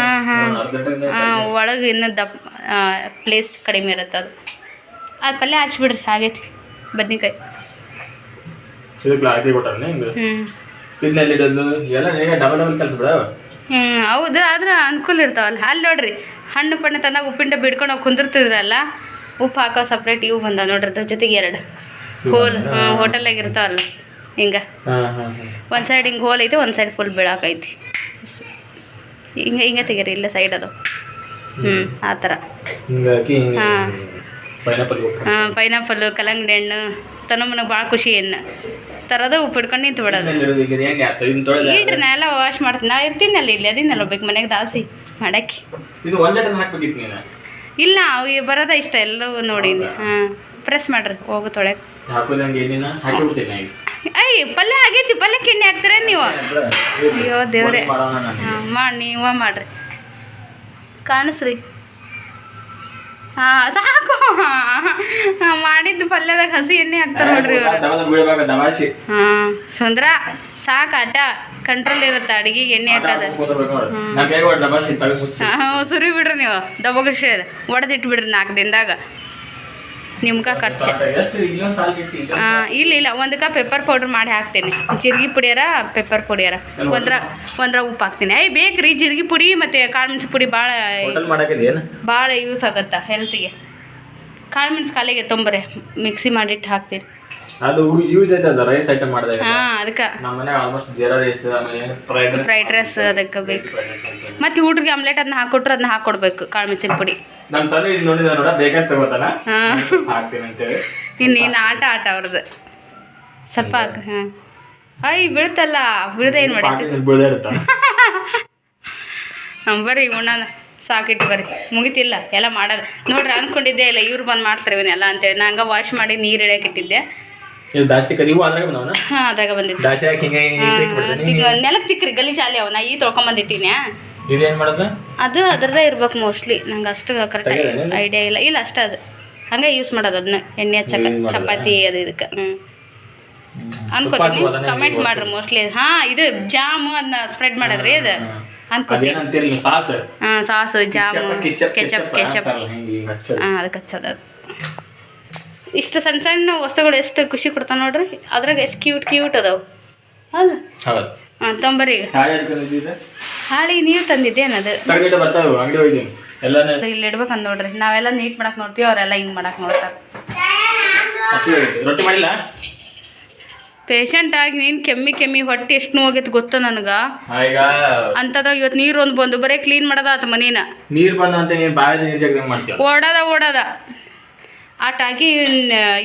[SPEAKER 1] ಹಾಂ ಹಾಂ.
[SPEAKER 2] ಹಾಂ
[SPEAKER 1] ಒಳಗೆ ಇನ್ನೂ ದಪ್ಪ ಪ್ಲೇಸ್ ಕಡಿಮೆ ಇರುತ್ತೆ ಅದು ಅದು ಪಲ್ಯ ಹಚ್ಬಿಡ್ರಿ ಆಗೈತಿ. ಬದ್ನಿಕಾಯಿ. ಹ್ಞೂ ಹೌದು ಆದ್ರೆ ಅನುಕೂಲ ಇರ್ತಾವಲ್ಲ. ಅಲ್ಲಿ ನೋಡ್ರಿ ಹಣ್ಣು ಪಣ್ಣು ತಂದಾಗ ಉಪ್ಪಿಂಡ ಬಿಡ್ಕೊಂಡು ಹೋಗಿ ಕುಂದಿರ್ತಿದ್ರಲ್ಲ ಉಪ್ಪು ಹಾಕೋ ಸಪ್ರೇಟ್ ಇವು ಬಂದ ನೋಡ್ರಿ ಅದ್ರ ಜೊತೆಗೆ ಎರಡು. ಹೋಲ್ ಹ್ಞೂ ಆಗಿರ್ತಾವಲ್ಲ ಇರ್ತಾವಲ್ಲ ಹಿಂಗೆ. ಒಂದು ಸೈಡ್ ಹಿಂಗೆ ಹೋಲ್ ಐತಿ ಒಂದು ಸೈಡ್ ಫುಲ್ ಬೀಳಾಕೈತಿ ಹಿಂಗೆ ಹಿಂಗೆ ತೆಗೀರಿ ಇಲ್ಲ ಸೈಡ್ ಅದು. ಹ್ಞೂ ಆ ಥರ ಹಾಂ.
[SPEAKER 2] ಪೈನಾಪಲ್
[SPEAKER 1] ಹಾಂ ಪೈನಾಪಲ್ಲು ಕಲ್ಲಂಗಡಿ ಹಣ್ಣು ತನಮನಗೆ ಭಾಳ ಖುಷಿ ಏನು ತರೋದು ಉಪ್ಪು ಹಿಡ್ಕೊಂಡು ನಿಂತು ಬಿಡೋದು. ಇಡ್ರಿ ನಾ ಎಲ್ಲ ವಾಶ್ ಮಾಡ್ತೀನಿ. ನಾ ಇರ್ತೀನಲ್ಲ ಇಲ್ಲಿ ಅದಿನಲ್ಲ ಬೇಕು ಮನೆಗೆ ದಾಸಿ ಮಾಡಕ್ಕೆ. ಇಲ್ಲ ಅವು ಬರೋದ ಇಷ್ಟ ಎಲ್ಲವೂ ನೋಡಿನಿ ಹಾಂ ಪ್ರೆಸ್ ಮಾಡ್ರಿ ಹೋಗು ತೊಳೆಗೆ ಅಯ್ಯ ಪಲ್ಯ ಆಗೈತಿ ಪಲ್ಯಕ್ಕೆ ಎಣ್ಣೆ ಹಾಕ್ತೀರ ನೀವು? ಅಯ್ಯೋ ದೇವ್ರೆ. ಹಾಂ ಮಾಡಿ ನೀವ ಮಾಡ್ರಿ. ಕಾಣಿಸ್ರಿ. ಸಾಕು. ಹಾಂ ಮಾಡಿದ್ದು ಪಲ್ಯದಾಗ ಹಸಿ ಎಣ್ಣೆ ಹಾಕ್ತಾರೆ ನೋಡ್ರಿ ಇವರು. ಹಾಂ ಸುಂದ್ರ ಸಾಕು ಆಟ. ಕಂಟ್ರೋಲ್ ಇರುತ್ತೆ ಅಡಿಗೆಗೆ ಎಣ್ಣೆ ಹಾಕದ. ಸುರಿ ಬಿಡ್ರಿ ನೀವು. ದಬ್ಬಗಶ್ರೀ ಒಡೆದಿಟ್ಬಿಡ್ರಿ ನಾಲ್ಕು ದಿನದಾಗ. ನಿಮ್ಗೆ ಖರ್ಚು
[SPEAKER 2] ಇಲ್ಲ
[SPEAKER 1] ಇಲ್ಲ ಇಲ್ಲ ಒಂದು ಕಪ್ ಪೆಪ್ಪರ್ ಪೌಡ್ರ್ ಮಾಡಿ ಹಾಕ್ತೀನಿ. ಜೀರಿಗೆ ಪುಡಿಯಾರ ಪೆಪ್ಪರ್ ಪುಡಿಯಾರ ಒಂದ್ರ ಒಂದ್ರ ಉಪ್ಪು ಹಾಕ್ತೀನಿ. ಐ ಬೇಕ್ರಿ ಜೀರಿಗೆ ಪುಡಿ ಮತ್ತು ಕಾಳು ಮೆಣಸು ಪುಡಿ ಭಾಳ ಭಾಳ ಯೂಸ್ ಆಗುತ್ತಾ ಹೆಲ್ತಿಗೆ ಕಾಳು ಮೆಣಸು ಕಾಲಿಗೆ ತೊಂಬರೆ. ಮಿಕ್ಸಿ ಮಾಡಿಟ್ಟು ಹಾಕ್ತೀನಿ.
[SPEAKER 2] ಅದು ಯೂಸ್ ಆಯ್ತದ ರೈಸ್ ಐಟಮ್ ಮಾಡಿದಾಗ.
[SPEAKER 1] ಹಾಂ ಅದಕ್ಕೆ.
[SPEAKER 2] ನಮ್ಮ ಆಲ್ಮೋಸ್ಟ್ ಜೀರಾ ರೈಸ್ ಆಮೇಲೆ ಫ್ರೈಡ್ ರೈಸ್
[SPEAKER 1] ಅದಕ್ಕೆ ಬೇಕು. ಮತ್ತೆ ಹುಡ್ರಿಗೆ ಆಮ್ಲೆಟ್ ಅದನ್ನ ಹಾಕೊಟ್ರೆ ಅದನ್ನ ಹಾಕೊಡ್ಬೇಕು ಕಾಳು ಮೆಣಸಿನ ಪುಡಿ.
[SPEAKER 2] ನಮ್ಮ ತಂದೆ ಇದು ನೋಡಿದ ನೋಡ ಬೇಕಂತ ತಗೋತಾನ? ಹಾಕ್ತೀನಿ ಅಂತೇಳಿ.
[SPEAKER 1] ಇನ್ನೇನು ಆಟ ಆಟ ಅವ್ರದ್ದು. ಸ್ವಲ್ಪ ಹಾಕ್ರಿ ಹಾಂ. ಐ ಬೀಳ್ತಲ್ಲ ಬೀಳ್ದೆ ಏನು ಮಾಡೈತಿ?
[SPEAKER 2] ಬೀಳದೇ ಇರ್ತಾನ
[SPEAKER 1] ಬರ್ರಿ ಉಣ್ಣನ ಸಾಕಿಟ್ಟು ಬರ್ರಿ. ಮುಗಿತಿಲ್ಲ ಎಲ್ಲ ಮಾಡಲ್ಲ. ನೋಡ್ರಿ ಅಂದ್ಕೊಂಡಿದ್ದೆ ಇಲ್ಲ ಇವ್ರು ಬಂದು ಮಾಡ್ತಾರೆ ಇವನ್ನೆಲ್ಲ ಅಂತೇಳಿ. ನಾ ಹಂಗೆ ವಾಶ್ ಮಾಡಿ ನೀರು ಇಳಿಯಕ್ಕೆ ಇಟ್ಟಿದ್ದೆ.
[SPEAKER 2] ದಾಸ್ತಿ ಕದಿವು ಅದ್ರಾಗ ಬಂದವನ?
[SPEAKER 1] ಹಾಂ ಅದ್ರಾಗ ಬಂದಿದ್ದೆ.
[SPEAKER 2] ದಾಸಿ ಹಾಕಿ
[SPEAKER 1] ನೆಲಕ್ಕೆ ತಿಕ್ಕ್ರಿ ಗಲೀಜಾಲಿ ಅವನ ಈ ತೊಳ್ಕೊಂಬಂದಿಟ್ಟಿನಿ
[SPEAKER 2] ಇದೇನ್ ಮಾಡೋದು?
[SPEAKER 1] ಅದು ಅದರದೇ ಇರ್ಬೇಕು ಮೋಸ್ಟ್ಲಿ ನಂಗೆ ಅಷ್ಟು ಕರೆಕ್ಟ್ ಐಡಿಯಾ ಇಲ್ಲ. ಇಲ್ಲ ಅಷ್ಟ ಅದು. ಹಂಗೆ ಯೂಸ್ ಮಾಡೋದು ಅದನ್ನ ಎಣ್ಣೆ
[SPEAKER 2] ಚಕ
[SPEAKER 1] ಚಪಾತಿ ಅದು ಇದಕ್ಕೆ. ಹ್ಞೂ ಅನ್ಕೋತೀನಿ. ಕಮೆಂಟ್ ಮಾಡ್ರಿ ಮೋಸ್ಟ್ಲಿ ಹಾಂ ಇದು ಜಾಮು ಅದನ್ನ ಸ್ಪ್ರೆಡ್ ಮಾಡೋದ್ರಿ ಅದು. ಅನ್ಕೋತೀನಿ. ಹಾಂ ಸಾಸು ಜಾಮು
[SPEAKER 2] ಕೆಚಪ್
[SPEAKER 1] ಕೆಚಪ್ ಹಾಂ ಅದಕ್ಕೆ ಹಚ್ಚೋದು ಅದು. ಇಷ್ಟು ಸಣ್ಣ ಸಣ್ಣ ವಸ್ತುಗಳು ಎಷ್ಟು ಖುಷಿ ಕೊಡ್ತಾವೆ ನೋಡ್ರಿ. ಅದ್ರಾಗ ಎಷ್ಟು ಕ್ಯೂಟ್ ಕ್ಯೂಟ್ ಅದಾವೆ.
[SPEAKER 2] ಹೌದು.
[SPEAKER 1] ಹಾಂ ತೊಂಬರಿ ಈಗ.
[SPEAKER 2] ಹಾಳೆ
[SPEAKER 1] ನೀರು
[SPEAKER 2] ಬರ್ತಾವೆ ಅಂಗಡಿ ಹೋಗಿದ್ದೀನಿ ಎಲ್ಲಾನೇ
[SPEAKER 1] ಇಲ್ಲಿ ಇಡ್ಬೇಕಂತ ನೋಡ್ರಿ. ನಾವೆಲ್ಲ ನೀಟ್ ಮಾಡಕ್ ನೋಡ್ತೀವಿ ಅವರೆಲ್ಲ ಹಿಂಗ್ ಮಾಡಕ್ ನೋಡ್ತಾರೆ.
[SPEAKER 2] ರೊಟ್ಟಿ ಮಾಡಿಲ್ಲ?
[SPEAKER 1] ಪೇಷಂಟ್ ಆಗಿ ನೀನು ಕೆಮ್ಮಿ ಕೆಮ್ಮಿ ಹೊಟ್ಟೆ ಎಷ್ಟು ನೋವಾಗೈತೆ ಗೊತ್ತು ನನಗೆ?
[SPEAKER 2] ಈಗ
[SPEAKER 1] ಅಂತದ್ರಾಗ ಇವತ್ತು ನೀರು ಒಂದು ಬಂದು ಬರೀ ಕ್ಲೀನ್ ಮಾಡೋದಾತ ಮನೀನ.
[SPEAKER 2] ನೀರ್ ಬಂದ ಅಂತ ನೀನ್ ನೀರ್ ಜಗದಂಗ್
[SPEAKER 1] ಓಡೋದ ಓಡೋದ. ಆ ಟಾಕಿ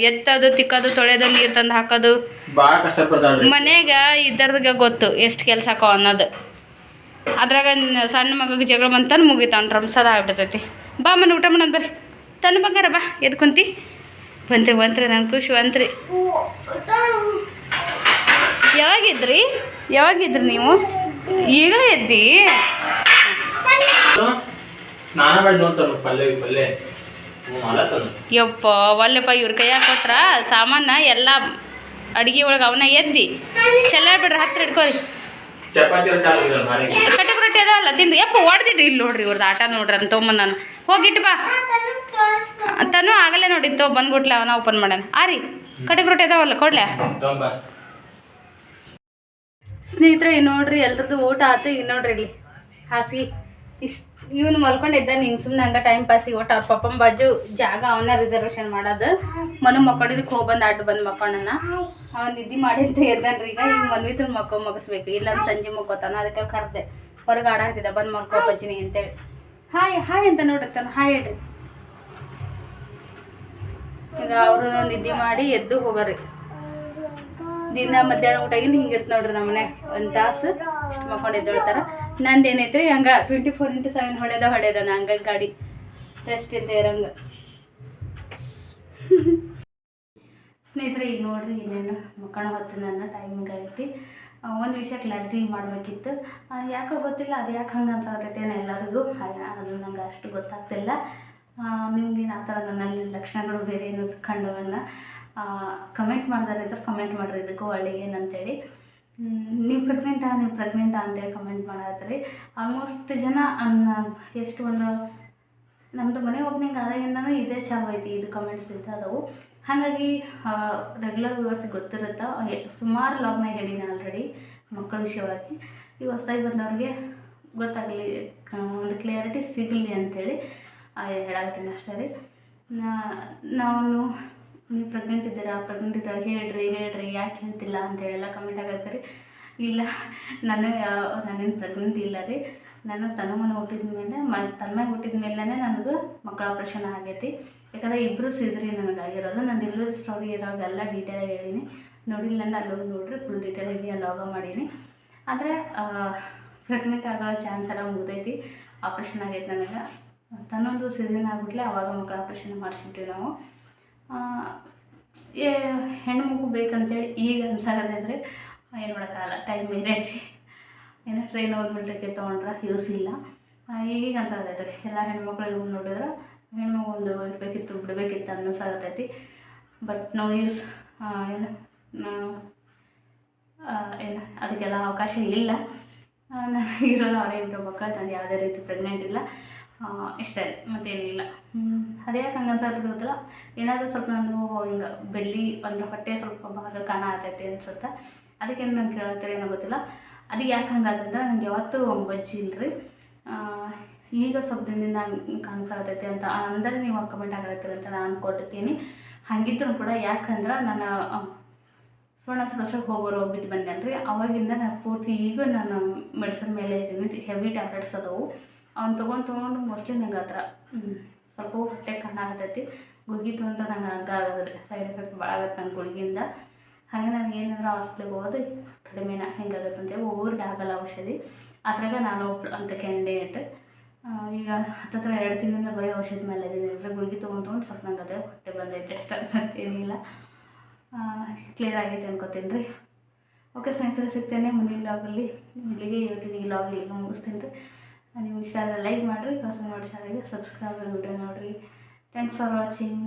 [SPEAKER 1] ಎತ್ತದು ತಿಕ್ಕದು ತೊಳೆಯೋದು ನೀರು ತಂದು ಹಾಕೋದು.
[SPEAKER 2] ಮನೆಗ ಕಷ್ಟ
[SPEAKER 1] ಮನೆಗೆ ಇದ್ದರ್ದಾಗ ಗೊತ್ತು ಎಷ್ಟು ಕೆಲಸ ಹಾಕೋ ಅನ್ನೋದು. ಅದ್ರಾಗ ಸಣ್ಣ ಮಗಗೆ ಜಗಳ ಬಂತಾನು ಮುಗಿತಾವ್ನು ರಂಸದ ಆಗ್ಬಿಡ್ತೈತಿ ಬಾ ಮನೆ ಊಟ ಮಾಡೋಣ ಬರ್ರಿ. ತನ್ನ ಬಂಗಾರ ಬಾ ಎದ್ ಕುಂತಿ. ಬಂತ್ರಿ ಬಂತ್ರಿ ನನ್ನ ಖುಷಿ ಬಂತ್ರಿ. ಯಾವಾಗಿದ್ರಿ? ಯಾವಾಗಿದ್ರಿ ನೀವು? ಈಗ ಎದ್ದಿ? ಯಪ್ಪ ಒಲ್ಲೆಪ್ಪ ಇವ್ರ ಕೈಯಾಗ ಕೊಟ್ರ ಸಾಮಾನ ಎಲ್ಲ ಅಡಿಗೆ ಒಳಗೆ ಅವನ್ನ ಎದ್ದಿ. ಚೆಲ್ಲಾಡ್ಬಿಡ್ರಿ ಹತ್ರ ಇಟ್ಕೋರಿ.
[SPEAKER 2] ಚಪಾತಿ
[SPEAKER 1] ಕಟಕ್ ರೊಟ್ಟಿ ಅದಾವಲ್ಲ ತಿನ್ರಿ. ಯಪ್ಪ ಹೊಡ್ದಿಡ್ರಿ ಇಲ್ಲಿ ನೋಡ್ರಿ ಇವ್ರದ್ದು ಆಟ ನೋಡ್ರಿ ಅಂತ ತೊಗೊಂಬ ನಾನು. ಹೋಗಿಟ್ಟು ಬಾ. ತನು ಆಗಲ್ಲೇ ನೋಡಿತ್ತು ಬಂದ್ಬಿಟ್ಲೆ ಅವನ ಓಪನ್ ಮಾಡೋಣ. ಆ ರೀ ಕಟಕ್ ರೊಟ್ಟಿ ಅದಾವಲ್ಲ ಕೊಡ್ಲೆ. ಸ್ನೇಹಿತರೆ ನೋಡ್ರಿ ಎಲ್ರದ್ದು ಊಟ ಆತು ಈಗ ನೋಡ್ರಿ ಇಲ್ಲಿ. ಹಾಸಿಗೆ. ಇಷ್ಟು ಇವನು ಮಲ್ಕೊಂಡಿದ್ದ ಹಿಂಗೆ ಸುಮ್ಮನೆ ಹಂಗೆ ಟೈಮ್ ಪಾಸಿಗೆ ಒಟ್ಟು ಅವ್ರ ಪಪ್ಪನ ಬಾಜು ಜಾಗ ಅವನ ರಿಸರ್ವೇಶನ್ ಮಾಡೋದು. ಮನು ಮಕ್ಕೊಂಡಿದ್ದಕ್ಕೆ ಹೋಗಿ ಬಂದು ಆಟ ಬಂದು ಮಕ್ಕೊಂಡನ. ಅವ್ನು ನಿದ್ದೆ ಮಾಡಿ ಅಂತ ಎದ್ದಾನ್ರಿ ಈಗ ಈಗ ತುಂಬ ಮಕ್ಕ ಮಗಸ್ಬೇಕು. ಇಲ್ಲಾಂದ್ರೆ ಸಂಜೆ ಮಕ್ಕೋತಾನ ಅದಕ್ಕೆ ಕರೆದೆ. ಹೊರಗೆ ಆಡಾಕ್ತಿದ್ದ ಬಂದು ಮಕ್ಕೋ ಬಜ್ಜಿನಿ ಅಂತೇಳಿ. ಹಾಯ್ ಹಾಯ್ ಅಂತ ನೋಡ್ರಿ ಹಾಯ್ ಹೇಳ್ರಿ. ಈಗ ಅವರು ನಿದ್ದೆ ಮಾಡಿ ಎದ್ದು ಹೋಗರಿ. ದಿನ ಮಧ್ಯಾಹ್ನ ಊಟಾಗಿಂದ ಹಿಂಗಿರ್ತ ನೋಡ್ರಿ ನಮ್ಮನೆ ಒಂದು ತಾಸು ಮಕ್ಕೊಂಡು ಎದ್ದೊಳ್ತಾರ. ನಂದು ಏನೈತ್ರಿ, ಹಂಗ ಟ್ವೆಂಟಿ ಫೋರ್ ಇಂಟು ಸೆವೆನ್ ಹೊಡೆದ ಹೊಡೆದ ನಾ ಗಾಡಿ ರೆಸ್ಟ್ ಇದ್ದೆ ಇರಂಗ. ಸ್ನೇಹಿತರೆ, ಈಗ ನೋಡಿರಿ ಇನ್ನೇನು ಮಕ್ಕಳ ಹೊತ್ತು ನನ್ನ ಟೈಮಿಂಗ್ ಐತಿ. ಒಂದು ವಿಷಯ ಕ್ಲಾರಿಟಿ ಮಾಡಬೇಕಿತ್ತು. ಯಾಕೋ ಗೊತ್ತಿಲ್ಲ, ಅದು ಯಾಕೆ ಹಂಗೆ ಅಂತ ಏನೋ ಎಲ್ಲರಿಗೂ ಅದು ನಂಗೆ ಅಷ್ಟು ಗೊತ್ತಾಗ್ತಿಲ್ಲ. ನಿಮ್ಗೇನು ಆ ಥರ ನನ್ನಲ್ಲಿ ಲಕ್ಷಣಗಳು ಬೇರೆ ಏನಾದ್ರು ಕಂಡವನ್ನ ಕಮೆಂಟ್ ಮಾಡ್ದಾರೆ ಇದ್ರೆ ಕಮೆಂಟ್ ಮಾಡಿರಿ. ಇದಕ್ಕೂ ಒಳ್ಳೆ ಏನಂತೇಳಿ. ನೀವು ಪ್ರೆಗ್ನೆಂಟಾ ನೀವು ಪ್ರೆಗ್ನೆಂಟಾ ಅಂತೇಳಿ ಕಮೆಂಟ್ ಮಾಡತ್ತೀರಿ ಆಲ್ಮೋಸ್ಟ್ ಜನ ಅನ್ನ, ಎಷ್ಟು ಒಂದು ನಮ್ಮದು ಮನೆ ಓಪನಿಂಗ್ ಆದಾಗಿಂದನೂ ಇದೇ ಚಾಲು ಐತಿ. ಇದು ಕಮೆಂಟ್ಸ್ ಇದ್ದಾದವು ಹಾಗಾಗಿ ರೆಗ್ಯುಲರ್ ವ್ಯೂವರ್ಸಿಗೆ ಗೊತ್ತಿರುತ್ತಾ? ಸುಮಾರು ಲಾಗ್ನ ಹೇಳಿದ್ದೀನಿ ಆಲ್ರೆಡಿ ಮಕ್ಕಳ ವಿಷಯವಾಗಿ. ಈ ಹೊಸ್ದಾಗಿ ಬಂದವ್ರಿಗೆ ಗೊತ್ತಾಗಲಿ ಒಂದು ಕ್ಲಿಯಾರಿಟಿ ಸಿಗಲಿ ಅಂಥೇಳಿ ಹೇಳಾಗ್ತೀನಿ ಅಷ್ಟೇ ರೀ. ನಾನು ನೀವು ಪ್ರೆಗ್ನೆಂಟ್ ಇದ್ದೀರಾ? ಪ್ರೆಗ್ನೆಂಟ್ ಇದ್ದಾಗ ಹೇಳ್ರಿ ಹೇಳ್ರಿ, ಯಾಕೆ ಹೇಳ್ತಿಲ್ಲ? ಅಂತೇಳೆಲ್ಲ ಕಮೆಂಟ್ ಆಗತ್ತೀರಿ ಇಲ್ಲ, ನಾನು ಯಾವ ನಾನೇನು ಪ್ರೆಗ್ನೆಂಟ್ ಇಲ್ಲ ರೀ. ನಾನು ತನ್ನ ಮನೆ ಹುಟ್ಟಿದ ಮೇಲೆ ಮ ತನ್ಮಾಗ ಹುಟ್ಟಿದ ಮೇಲೇ ನನಗೆ ಮಕ್ಕಳ ಆಪ್ರೇಷನ್ ಆಗೈತಿ. ಯಾಕಂದರೆ ಇಬ್ಬರು ಸೀಸರಿ ನನಗಾಗಿರೋದು. ನಾನು ಡೆಲಿವರಿ ಸ್ಟೋರಿ ಡೀಟೇಲ್ ಡೀಟೇಲಾಗಿ ಹೇಳಿನಿ ನೋಡಿಲ್ಲ ಅಂದ್ರೆ ಅಲ್ಲಿ ಹೋಗಿ ನೋಡ್ರಿ ಫುಲ್ ಡೀಟೇಲಾಗಿ ಲಾಗ ಮಾಡೀನಿ. ಆದರೆ ಪ್ರೆಗ್ನೆಂಟ್ ಆಗೋ ಚಾನ್ಸ್ ಎಲ್ಲ ಮುಗ್ದೈತಿ. ಆಪ್ರೇಷನ್ ಆಗೈತೆ ನನಗೆ. ತನ್ನೊಂದು ಸೀಸನ್ ಆಗ್ಬಿಟ್ಲೆ ಆವಾಗ ಮಕ್ಕಳು ಆಪ್ರೇಷನ್ ಮಾಡಿಸ್ಬಿಟ್ವಿ ನಾವು. ಹೆಣ್ಣು ಮಗು ಬೇಕಂತೇಳಿ ಈಗ ಅನ್ಸಾಗತ್ತೈತ್ರಿ ಏನು ಮಾಡೋಕ್ಕಾಗಲ್ಲ. ಟೈಮ್ ಐತಿ ಏನೋ ಟ್ರೈನ್ ಹೋದ್ಮೇಲೆ ಟಿಕೆಟ್ ತೊಗೊಂಡ್ರೆ ಯೂಸ್ ಇಲ್ಲ. ಈಗೀಗ ಅನ್ಸಾಗತ್ತೈತೆ ಎಲ್ಲ ಹೆಣ್ಮಕ್ಳಿಗೆ ನೋಡಿದ್ರೆ ಹೆಣ್ಮಗು ಒಂದು ಇರಬೇಕಿತ್ತು ಬಿಡಬೇಕಿತ್ತು ಅನ್ನಿಸಾಗತ್ತೈತಿ ಬಟ್ ನೋ ಯೂಸ್ ಏನು ಏನು ಅದಕ್ಕೆಲ್ಲ ಅವಕಾಶ ಇಲ್ಲ. ನಾನು ಇರೋದು ಅವರೇ ಇಬ್ಬರು ಮಕ್ಕಳು ನಾನು ಯಾವುದೇ ರೀತಿ ಪ್ರೆಗ್ನೆಂಟ್ ಇಲ್ಲ. ಇಷ್ಟೇ ಮತ್ತೇನಿಲ್ಲ. ಅದೇ ಯಾಕೆ ಹಂಗೆ ಅನ್ಸತ್ತೆ ಗೊತ್ತಿಲ್ಲ? ಏನಾದರೂ ಸ್ವಲ್ಪ ನಾನು ಹಿಂಗೆ ಬೆಳ್ಳಿ ಅಂದರೆ ಹೊಟ್ಟೆ ಸ್ವಲ್ಪ ಭಾಗ ಕಾಣ ಆಗ್ತೈತಿ ಅನ್ಸುತ್ತೆ? ಅದಕ್ಕೆ ನಾನು ಕೇಳ್ತಾರೆ ಏನೋ ಗೊತ್ತಿಲ್ಲ. ಅದು ಯಾಕೆ ಹಂಗಾತಂದ್ರೆ ನನಗೆ ಯಾವತ್ತೂ ಬಜ್ಜಿ ಇಲ್ರಿ. ಆ, ಈಗ ಸ್ವಲ್ಪ ದಿನದಿಂದ ಕಾಣಿಸಾಗತೈತಿ ಅಂತ ಅಂದರೆ ನೀವು ಕಮೆಂಟ್ ಆಗತ್ತೀರಿ ಅಂತ ನಾನು ಅನ್ಕೊಳ್ತೀನಿ ಹಾಗಿದ್ರು ಕೂಡ ಯಾಕಂದ್ರೆ ನಾನು ಸುವರ್ಣ ಸರಸ್ವತಿ ಹೋಗೋರು ಬಿಟ್ಟು ಬಂದೆಲ್ರಿ ಅವಾಗಿಂದ ನಾನು ಪೂರ್ತಿ ಈಗ ನಾನು ಮೆಡಿಸಿನ್ ಮೇಲೆ ಇದ್ದೀನಿ ಹೆವಿ ಟ್ಯಾಬ್ಲೆಟ್ಸ್ ಅದಾವು. ಅವ್ನು ತೊಗೊಂಡು ತೊಗೊಂಡು ಮೋಸ್ಟ್ಲಿ ನಂಗೆ ಹತ್ರ ಸ್ವಲ್ಪ ಹೊಟ್ಟೆ ಕಣ್ಣಾಗತೈತಿ ಗುಳ್ಗಿ ತೊಗೊಂಡ್ರೆ ನಂಗೆ ಹಂಗೆ ಆಗೋದ್ರಿ ಸೈಡ್ ಎಫೆಕ್ಟ್ ಭಾಳ ಆಗತ್ತೆ ನನ್ನ ಗುಳ್ಗಿಯಿಂದ. ಹಾಗೆ ನಾನು ಏನಾದ್ರು ಹಾಸ್ಪಿಟ್ಲಿಗೆ ಹೋಗೋದು ಕಡಿಮೆನ ಹೆಂಗಾಗತ್ತೆ ಅಂತೇಳಿ ಒಬ್ಬರಿಗೆ ಆಗಲ್ಲ ಔಷಧಿ. ಅದ್ರಾಗ ನಾನು ಅಂತ ಕ್ಯಾಂಡಿಡೇಟ್ ಈಗ ಹತ್ತತ್ರ ಎರಡು ತಿಂಗಳಿಂದ ಬರೀ ಔಷಧಿ ಮೇಲೆ ಇದ್ದೀನಿ ಅಂದರೆ ಗುಳಿಗೆ ತೊಗೊಂಡು ತೊಗೊಂಡು ಸ್ವಲ್ಪ ನಂಗೆ ಅದೇ ಹೊಟ್ಟೆ ಬಂದೈತೆ ಅಷ್ಟೇ ಏನಿಲ್ಲ ಕ್ಲಿಯರ್ ಆಗೈತೆ ಅನ್ಕೋತೀನಿ ರೀ. ಓಕೆ ಸ್ನೇಹಿತರೆ, ಸಿಗ್ತೇನೆ ಮುಂದಿನ ಲಾಗಲ್ಲಿ ಇಲ್ಲಿಗೆ ಇವತ್ತಿನ ಈ ಲಾಗ್ ಇಲ್ಲಿಗೆ ಮುಗಿಸ್ತೀನಿ ರೀ. ನಿಮ್ಗೆ ಇಷ್ಟ ಆದರೆ ಲೈಕ್ ಮಾಡಿರಿ, ಹೊಸ ನೋಡಿ ಶಾಲೆಗೆ ಸಬ್ಸ್ಕ್ರೈಬ್ ವಿಡಿಯೋ ನೋಡಿರಿ. Thanks for watching